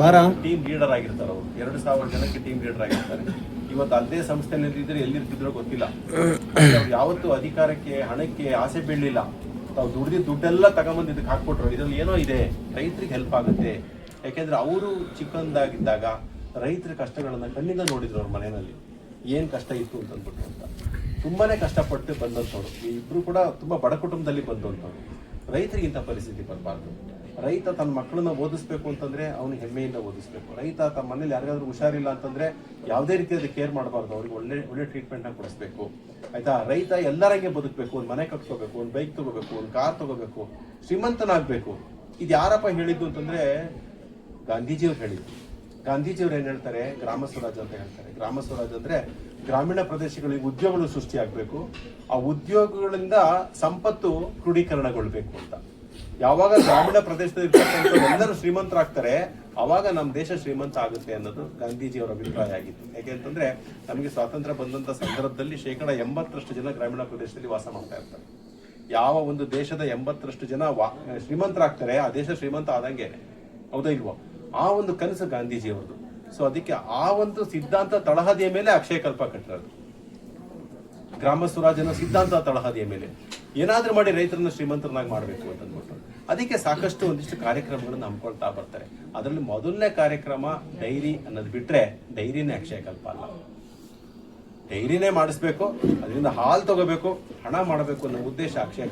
ಟೀಮ್ ಲೀಡರ್ ಆಗಿರ್ತಾರೆ ಅವರು. ಎರಡು ಸಾವಿರ ಜನಕ್ಕೆ ಟೀಮ್ ಲೀಡರ್ ಆಗಿರ್ತಾರೆ. ಇವತ್ತು ಅದೇ ಸಂಸ್ಥೆನಲ್ಲಿ ಇದ್ರೆ ಎಲ್ಲಿರ್ತಿದ್ರೋ ಗೊತ್ತಿಲ್ಲ. ಅವ್ರು ಯಾವತ್ತೂ ಅಧಿಕಾರಕ್ಕೆ ಹಣಕ್ಕೆ ಆಸೆ ಬೀಳಲಿಲ್ಲ. ತಾವು ದುಡ್ದಿದ್ದ ದುಡ್ಡೆಲ್ಲ ತಗೊಂಬಂದು ಇದಕ್ಕೆ ಹಾಕ್ಬಿಟ್ರು ಇದ್ರಲ್ಲಿ ಏನೋ ಇದೆ. ರೈತರಿಗೆ ಹೆಲ್ಪ್ ಆಗುತ್ತೆ. ಯಾಕೆಂದ್ರೆ ಅವರು ಚಿಕ್ಕಂದಾಗಿದ್ದಾಗ ರೈತರ ಕಷ್ಟಗಳನ್ನ ಕಣ್ಣಿಂದ ನೋಡಿದ್ರು ಅವ್ರ ಮನೆಯಲ್ಲಿ. ಏನು ಕಷ್ಟ ಇತ್ತು ಅಂತ ಅಂದ್ಬಿಟ್ಟು ಅಂತ. ತುಂಬಾನೇ ಕಷ್ಟಪಟ್ಟು ಬಂದಂಥವ್ರು ಈ ಇಬ್ರು ಕೂಡ ತುಂಬಾ ಬಡ ಕುಟುಂಬದಲ್ಲಿ ಬಂದಂಥವ್ರು ರೈತರಿಗಿಂತ ಪರಿಸ್ಥಿತಿ ಬರಬಾರ್ದು. ರೈತ ತನ್ನ ಮಕ್ಕಳನ್ನ ಓದಿಸ್ಬೇಕು ಅಂತಂದ್ರೆ ಅವನು ಹೆಮ್ಮೆಯಿಂದ ಓದಿಸ್ಬೇಕು. ರೈತ ತಮ್ಮ ಮನೇಲಿ ಯಾರಿಗಾದ್ರೂ ಹುಷಾರಿಲ್ಲ ಅಂತಂದ್ರೆ ಯಾವುದೇ ರೀತಿಯಾದ ಕೇರ್ ಮಾಡಬಾರ್ದು. ಅವ್ರಿಗೆ ಒಳ್ಳೆ ಒಳ್ಳೆ ಟ್ರೀಟ್ಮೆಂಟ್ನ ಕೊಡಿಸ್ಬೇಕು. ಆಯ್ತಾ? ರೈತ ಎಲ್ಲರಂಗೆ ಬದುಕಬೇಕು. ಒಂದು ಮನೆ ಕಟ್ಕೋಬೇಕು, ಒಂದು ಬೈಕ್ ತಗೋಬೇಕು, ಒಂದು ಕಾರ್ ತಗೋಬೇಕು, ಶ್ರೀಮಂತನಾಗಬೇಕು. ಇದು ಯಾರಪ್ಪ ಹೇಳಿದ್ದು ಅಂತಂದ್ರೆ ಗಾಂಧೀಜಿಯವ್ರು ಹೇಳಿದ್ದು. ಗಾಂಧೀಜಿಯವ್ರು ಏನ್ ಹೇಳ್ತಾರೆ? ಗ್ರಾಮ ಸ್ವರಾಜ್ ಅಂತ ಹೇಳ್ತಾರೆ. ಗ್ರಾಮ ಸ್ವರಾಜ್ ಅಂದ್ರೆ ಗ್ರಾಮೀಣ ಪ್ರದೇಶಗಳಿಗೆ ಉದ್ಯೋಗಗಳು ಸೃಷ್ಟಿಯಾಗಬೇಕು. ಆ ಉದ್ಯೋಗಗಳಿಂದ ಸಂಪತ್ತು ಕ್ರೋಢೀಕರಣಗೊಳ್ಬೇಕು ಅಂತ. ಯಾವಾಗ ಗ್ರಾಮೀಣ ಪ್ರದೇಶದಲ್ಲಿ ಎಲ್ಲರೂ ಶ್ರೀಮಂತರಾಗ್ತಾರೆ, ಅವಾಗ ನಮ್ಮ ದೇಶ ಶ್ರೀಮಂತ ಆಗುತ್ತೆ ಅನ್ನೋದು ಗಾಂಧೀಜಿಯವರ ಅಭಿಪ್ರಾಯ ಆಗಿತ್ತು. ಯಾಕೆ ಅಂತಂದ್ರೆ, ನಮಗೆ ಸ್ವಾತಂತ್ರ್ಯ ಬಂದಂತ ಸಂದರ್ಭದಲ್ಲಿ ಶೇಕಡ ಎಂಬತ್ತರಷ್ಟು ಜನ ಗ್ರಾಮೀಣ ಪ್ರದೇಶದಲ್ಲಿ ವಾಸ ಮಾಡ್ತಾ ಇರ್ತಾರೆ. ಯಾವ ಒಂದು ದೇಶದ ಎಂಬತ್ತರಷ್ಟು ಜನ ವಾ- ಶ್ರೀಮಂತರಾಗ್ತಾರೆ, ಆ ದೇಶ ಶ್ರೀಮಂತ ಆದಂಗೆ ಹೌದಾ ಇಲ್ವೋ? ಆ ಒಂದು ಕನಸು ಗಾಂಧೀಜಿಯವ್ರದ್ದು. ಸೊ ಅದಕ್ಕೆ ಆ ಒಂದು ಸಿದ್ಧಾಂತ ತಳಹದಿಯ ಮೇಲೆ ಅಕ್ಷಯ ಕಲ್ಪ ಕಟ್ಟಿರೋದು. ಗ್ರಾಮ ಸ್ವರಾಜನ ಸಿದ್ಧಾಂತ ತಳಹದಿಯ ಮೇಲೆ. ಏನಾದ್ರೂ ಮಾಡಿ ರೈತರನ್ನ ಶ್ರೀಮಂತರನ್ನಾಗಿ ಮಾಡಬೇಕು ಅಂತ ಅಂದ್ಬಿಟ್ಟು ಅದಕ್ಕೆ ಸಾಕಷ್ಟು ಒಂದಿಷ್ಟು ಕಾರ್ಯಕ್ರಮಗಳನ್ನು ಹಮ್ಮಿಕೊಳ್ತಾ ಬರ್ತಾರೆ. ಅದರಲ್ಲಿ ಮೊದಲನೇ ಕಾರ್ಯಕ್ರಮ ಡೈರಿ ಅನ್ನೋದು ಬಿಟ್ರೆ ಡೈರಿನೇ ಅಕ್ಷಯ ಕಲ್ಪ ಅಲ್ಲ. ಡೈರಿನೇ ಮಾಡಿಸ್ಬೇಕು, ಅದರಿಂದ ಹಾಲು ತಗೋಬೇಕು, ಹಣ ಮಾಡಬೇಕು ಅನ್ನೋ ಉದ್ದೇಶ ಅಕ್ಷಯ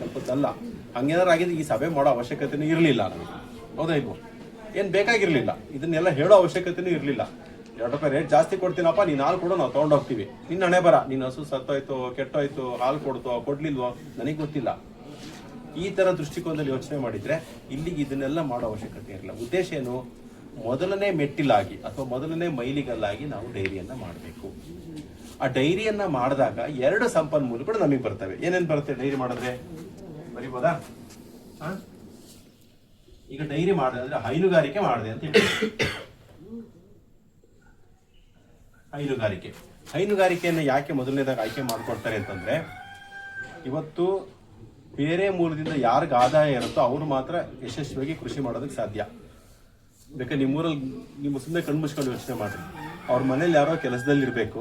ಹಂಗೇನಾದ್ರು ಆಗಿದ್ರೆ ಈ ಸಭೆ ಮಾಡೋ ಅವಶ್ಯಕತೆನೂ ಇರಲಿಲ್ಲ ನಮಗೆ. ಹೌದಾ ಏನ್ ಬೇಕಾಗಿರ್ಲಿಲ್ಲ. ಇದನ್ನೆಲ್ಲ ಹೇಳೋ ಅವಶ್ಯಕತೆನೂ ಇರಲಿಲ್ಲ. ಎರಡು ರೂಪಾಯಿ ರೇಟ್ ಜಾಸ್ತಿ ಕೊಡ್ತೀನಪ್ಪ, ನೀನ್ ಹಾಲು ಕೊಡೋ, ನಾವು ತಗೊಂಡೋಗ್ತೀವಿ. ನಿನ್ನ ಹಣೆ ಬರ. ನಿನ್ನ ಹಸು ಸತ್ತೋಯ್ತು, ಕೆಟ್ಟೋಯ್ತು, ಹಾಲು ಕೊಡ್ತೋ, ಕೊಡ್ಲಿಲ್ವೋ? ನನಗೆ ಗೊತ್ತಿಲ್ಲ. ಈ ತರ ದೃಷ್ಟಿಕೋನದಲ್ಲಿ ಯೋಚನೆ ಮಾಡಿದ್ರೆ ಇಲ್ಲಿಗೆ ಇದನ್ನೆಲ್ಲ ಮಾಡೋ ಅವಶ್ಯಕತೆ ಇರಲಿಲ್ಲ ಉದ್ದೇಶ ಏನು? ಮೊದಲನೇ ಮೆಟ್ಟಿಲಾಗಿ ಅಥವಾ ಮೊದಲನೇ ಮೈಲಿಗಲ್ಲಾಗಿ ನಾವು ಡೈರಿಯನ್ನ ಮಾಡಬೇಕು. ಆ ಡೈರಿಯನ್ನ ಮಾಡಿದಾಗ ಎರಡು ಸಂಪನ್ಮೂಲಗಳು ನಮಗೆ ಬರ್ತವೆ. ಏನೇನ್ ಬರುತ್ತೆ ಡೈರಿ ಮಾಡಿದ್ರೆ? ಬರಿಬೋದಾ? ಈಗ ಡೈರಿ ಅಂದ್ರೆ ಹೈನುಗಾರಿಕೆ ಮಾಡಿದೆ ಅಂತ ಹೇಳಿ. ಹೈನುಗಾರಿಕೆ. ಹೈನುಗಾರಿಕೆಯನ್ನು ಯಾಕೆ ಮೊದಲನೇದಾಗ ಆಯ್ಕೆ ಮಾಡ್ಕೊಳ್ತಾರೆ ಅಂತಂದ್ರೆ, ಇವತ್ತು ಬೇರೆ ಮೂಲದಿಂದ ಯಾರಿಗ ಆದಾಯ ಇರುತ್ತೋ ಅವರು ಮಾತ್ರ ಯಶಸ್ವಿಯಾಗಿ ಕೃಷಿ ಮಾಡೋದಕ್ಕೆ ಸಾಧ್ಯ. ಬೇಕಾದ್ರೆ ನಿಮ್ಮೂರಲ್ಲಿ ನಿಮ್ಮ ಸುಮ್ಮನೆ ಕಣ್ಮುಚ್ಕೊಂಡು ಯೋಚನೆ ಮಾಡ್ರಿ. ಅವ್ರ ಮನೇಲಿ ಯಾರೋ ಕೆಲಸದಲ್ಲಿ ಇರಬೇಕು,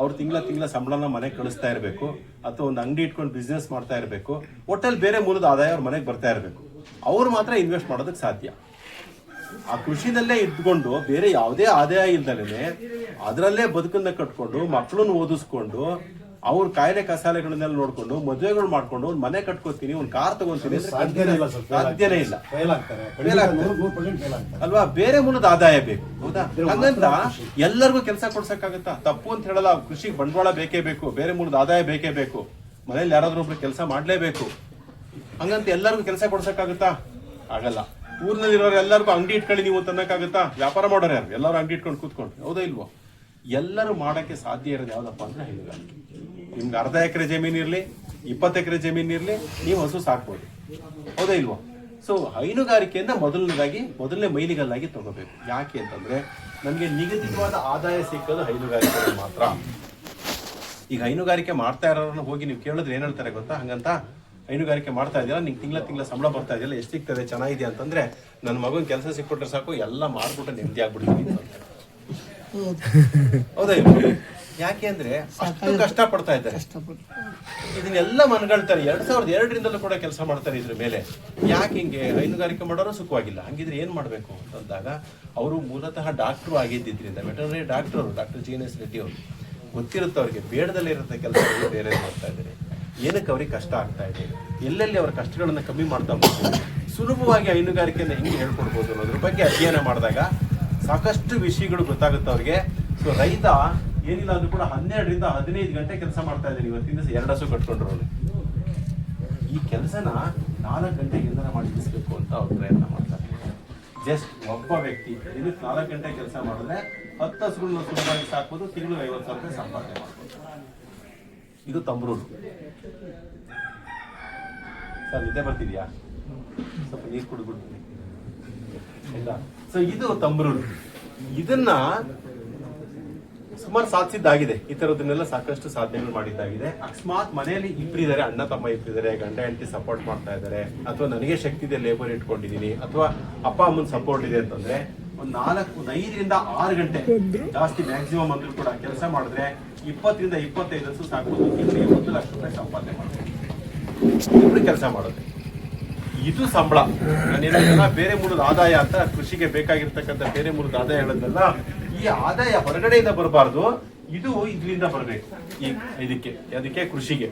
ಅವ್ರು ತಿಂಗಳ ತಿಂಗಳ ಸಂಬಳನ ಮನೆಗೆ ಕಳಿಸ್ತಾ ಇರಬೇಕು, ಅಥವಾ ಒಂದು ಅಂಗಡಿ ಇಟ್ಕೊಂಡು ಬಿಸ್ನೆಸ್ ಮಾಡ್ತಾ ಇರಬೇಕು ಒಟ್ಟಲ್ಲಿ ಬೇರೆ ಮೂಲದ ಆದಾಯ ಅವ್ರ ಮನೆಗೆ ಬರ್ತಾ ಇರಬೇಕು. ಅವ್ರು ಮಾತ್ರ ಇನ್ವೆಸ್ಟ್ ಮಾಡೋದಕ್ಕೆ ಸಾಧ್ಯ. ಆ ಕೃಷಿನಲ್ಲೇ ಇದ್ಕೊಂಡು ಬೇರೆ ಯಾವುದೇ ಆದಾಯ ಇಲ್ದಲೇ ಅದರಲ್ಲೇ ಬದುಕನ್ನ ಕಟ್ಕೊಂಡು ಮಕ್ಕಳನ್ನ ಓದಿಸ್ಕೊಂಡು ಅವ್ರ ಕಾಯಿಲೆ ಕಸಾಲೆಗಳನ್ನೆಲ್ಲ ನೋಡ್ಕೊಂಡು ಮದುವೆಗಳು ಮಾಡ್ಕೊಂಡು ಒಂದು ಮನೆ ಕಟ್ಕೋತೀನಿ ಒಂದು ಕಾರ್ ತಗೊಂತೀನಿ ಸಾಧ್ಯನೇ ಇಲ್ಲ ಅಲ್ವಾ? ಬೇರೆ ಮೂಲದ ಆದಾಯ ಬೇಕು ಹೌದಾ? ಹಂಗಂತ ಎಲ್ಲರಿಗೂ ಕೆಲಸ ಕೊಡ್ಸಕ್ಕಾಗತ್ತಾ? ತಪ್ಪು ಅಂತ ಹೇಳಲ್ಲ ಕೃಷಿಗೆ ಬಂಡವಾಳ ಬೇಕೇ ಬೇಕು ಬೇರೆ ಮೂಲದ ಆದಾಯ ಬೇಕೇ ಬೇಕು. ಮನೇಲಿ ಯಾರಾದ್ರೂ ಒಬ್ರು ಕೆಲಸ ಮಾಡ್ಲೇಬೇಕು. ಹಂಗಂತ ಎಲ್ಲರಿಗೂ ಕೆಲಸ ಕೊಡ್ಸಕ್ಕಾಗತ್ತಾ? ಆಗಲ್ಲ. ಊರ್ನಲ್ಲಿರೋರು ಎಲ್ಲರಿಗೂ ಅಂಗಡಿ ಇಟ್ಕೊಳ್ಳಿ ನೀವು ತನ್ನಕ್ಕಾಗತ್ತಾ ವ್ಯಾಪಾರ ಮಾಡೋರು ಯಾರು ಎಲ್ಲರೂ ಅಂಗಡಿ ಇಟ್ಕೊಂಡು ಕೂತ್ಕೊಂಡು ಹೌದಾ ಇಲ್ವೋ? ಎಲ್ಲರೂ ಮಾಡೋಕ್ಕೆ ಸಾಧ್ಯ ಇರೋದು ಯಾವುದಪ್ಪ ಅಂದ್ರೆ ಹೈನುಗಾರಿಕೆ. ನಿಮ್ಗೆ ಅರ್ಧ ಎಕರೆ ಜಮೀನು ಇರಲಿ, ಇಪ್ಪತ್ತು ಎಕರೆ ಜಮೀನು ಇರಲಿ, ನೀವು ಹಸು ಸಾಕ್ಬೋದು. ಹೌದಾ ಇಲ್ವೋ? ಸೊ ಹೈನುಗಾರಿಕೆಯಿಂದ ಮೊದಲನೇದಾಗಿ, ಮೊದಲನೇ ಮೈಲಿಗಲ್ಲಾಗಿ ತಗೋಬೇಕು. ಯಾಕೆ ಅಂತಂದ್ರೆ, ನಮಗೆ ನಿಗದಿತವಾದ ಆದಾಯ ಸಿಕ್ಕೋದು ಹೈನುಗಾರಿಕೆ ಮಾತ್ರ. ಈಗ ಹೈನುಗಾರಿಕೆ ಮಾಡ್ತಾ ಇರೋರನ್ನ ಹೋಗಿ ನೀವು ಕೇಳಿದ್ರೆ ಏನ್ ಹೇಳ್ತಾರೆ ಗೊತ್ತಾ? ಹಂಗಂತ, ಹೈನುಗಾರಿಕೆ ಮಾಡ್ತಾ ಇದೆಯಲ್ಲ, ನಿಂಗೆ ತಿಂಗಳ ತಿಂಗಳ ಸಂಬಳ ಬರ್ತಾ ಇದೆಯಲ್ಲ, ಎಷ್ಟು ಸಿಗ್ತದೆ ಚೆನ್ನಾಗಿದೆ ಅಂತಂದ್ರೆ ನನ್ನ ಮಗನ ಕೆಲಸ ಸಿಕ್ಕೊಟ್ರೆ ಸಾಕು, ಎಲ್ಲ ಮಾಡ್ಬಿಟ್ಟು ನೆಮ್ಮದಿ ಆಗ್ಬಿಡ್ತೀನಿ ಅಂತ. ಹೌದಾ? ಯಾಕೆ ಅಂದ್ರೆ ಅಷ್ಟು ಕಷ್ಟ ಪಡ್ತಾ ಇದ್ದಾರೆ. ಇದನ್ನೆಲ್ಲ ಮನಗಳ್ತಾರೆ. ಎರಡ್ ಸಾವಿರದ ಎರಡರಿಂದಲೂ ಕೂಡ ಕೆಲಸ ಮಾಡ್ತಾರೆ ಇದ್ರ ಮೇಲೆ. ಯಾಕೆ ಹಿಂಗೆ ಹೈನುಗಾರಿಕೆ ಮಾಡೋರು ಸುಖವಾಗಿಲ್ಲ? ಹಂಗಿದ್ರೆ ಏನ್ ಮಾಡ್ಬೇಕು ಅಂತಂದಾಗ ಅವರು ಮೂಲತಃ doctor ಆಗಿದ್ದಿದ್ರಿಂದ veterinary doctor doctor G N S Reddy ಅವರು. ಗೊತ್ತಿರುತ್ತೆ ಅವ್ರಿಗೆ ಬೇಡದಲ್ಲಿ ಇರುತ್ತೆ ಕೆಲಸ ಬೇರೆ ಮಾಡ್ತಾ ಇದ್ದಾರೆ. ಏನಕ್ಕೆ ಅವ್ರಿಗೆ ಕಷ್ಟ ಆಗ್ತಾ ಇದೆ? ಎಲ್ಲೆಲ್ಲಿ ಅವರ ಕಷ್ಟಗಳನ್ನ ಕಮ್ಮಿ ಮಾಡ್ತಾ ಸುಲಭವಾಗಿ ಹೈನುಗಾರಿಕೆಯನ್ನು ಹೆಂಗೆ ಹೇಳ್ಕೊಡ್ಬೋದು ಅನ್ನೋದ್ರ ಬಗ್ಗೆ ಅಧ್ಯಯನ ಮಾಡಿದಾಗ ಸಾಕಷ್ಟು ವಿಷಯಗಳು ಗೊತ್ತಾಗುತ್ತೆ ಅವ್ರಿಗೆ. ಸೊ ರೈತ ಏನಿಲ್ಲ ಅಂದ್ರೂ ಕೂಡ ಹನ್ನೆರಡರಿಂದ ಹದಿನೈದು ಗಂಟೆ ಕೆಲಸ ಮಾಡ್ತಾ ಇದ್ದಾರೆ ಇವತ್ತಿನ ಎರಡು ಹಸು ಕಟ್ಕೊಂಡ್ರು. ಈ ಕೆಲಸನ ನಾಲ್ಕು ಗಂಟೆಗೆ ಏನಾರ ಮಾಡಿ ಬಿಡಿಸ್ಬೇಕು ಅಂತ ಅವ್ರು ಪ್ರಯತ್ನ ಮಾಡ್ತಾರೆ. ಜಸ್ಟ್ ಒಬ್ಬ ವ್ಯಕ್ತಿ ದಿನಕ್ಕೆ ನಾಲ್ಕು ಗಂಟೆ ಕೆಲಸ ಮಾಡಿದ್ರೆ ಹತ್ತು ಹಸುಗಳನ್ನ ಸುಲಭವಾಗಿ ಸಾಕ್ಬೋದು ತಿಂಗಳು ಐವತ್ತು ಸಾವಿರ ರೂಪಾಯಿ ಸಂಪಾದನೆ ಮಾಡ್ಬೋದು. ಇದು ತಮ್ರೂರು ಸರ್, ನಿದ್ದೆ ಬರ್ತಿದ್ಯಾ? ಸ್ವಲ್ಪ ನೀರು ಕುಡಿದ್ಬಿಡ್ತೀನಿ. ಆಯ್ತಾ ಸೊ ಇದು ತಮ್ರೂರು ಇದನ್ನ ಸುಮಾರು ಸಾಧಿಸಿದ್ದಾಗಿದೆ ಈ ತರದನ್ನೆಲ್ಲ ಸಾಕಷ್ಟು ಸಾಧನೆಗಳು ಮಾಡಿದ್ದಾಗಿದೆ. ಅಕಸ್ಮಾತ್ ಮನೆಯಲ್ಲಿ ಇಬ್ಬರಿದ್ದಾರೆ ಅಣ್ಣ, ತಮ್ಮ ಇಬ್ಬರಿದ್ದಾರೆ ಗಂಡ, ಹೆಂಡತಿ ಸಪೋರ್ಟ್ ಮಾಡ್ತಾ ಇದ್ದಾರೆ. ಅಥವಾ ನನಗೆ ಶಕ್ತಿ ಇದೆ ಲೇಬರ್ ಇಟ್ಕೊಂಡಿದ್ದೀನಿ. ಅಥವಾ ಅಪ್ಪ, ಅಮ್ಮನ ಸಪೋರ್ಟ್ ಇದೆ ಅಂತಂದ್ರೆ, ಒಂದು ನಾಲ್ಕು, ಐದರಿಂದ ಆರು ಗಂಟೆ ಜಾಸ್ತಿ ಮ್ಯಾಕ್ಸಿಮಮ್ ಅಂದ್ರೂ ಕೂಡ ಕೆಲಸ ಮಾಡಿದ್ರೆ ಇಪ್ಪತ್ತರಿಂದ ಇಪ್ಪತ್ತೈದು ಸಾಕು. ಒಂದು ಲಕ್ಷ ರೂಪಾಯಿ ಸಂಪಾದನೆ ಮಾಡ್ಬೋದು. ಇಬ್ರು ಕೆಲಸ ಮಾಡುತ್ತೆ ಇದು ಸಂಬಳ. ನಾನು ಹೇಳಿದ್ನಲ್ಲ, ಬೇರೆ ಮೂಲದ ಆದಾಯ ಅಂತ ಕೃಷಿಗೆ ಬೇಕಾಗಿರ್ತಕ್ಕಂಥ ಬೇರೆ ಮೂಲದ ಆದಾಯ ಹೇಳೋದಲ್ಲ ಈ ಆದಾಯ ಹೊರಗಡೆಯಿಂದ ಬರಬಾರ್ದು. ಇದು ಇದರಿಂದ ಬರಬೇಕು. ಈ ಇದಕ್ಕೆ ಅದಕ್ಕೆ ಕೃಷಿಗೆ.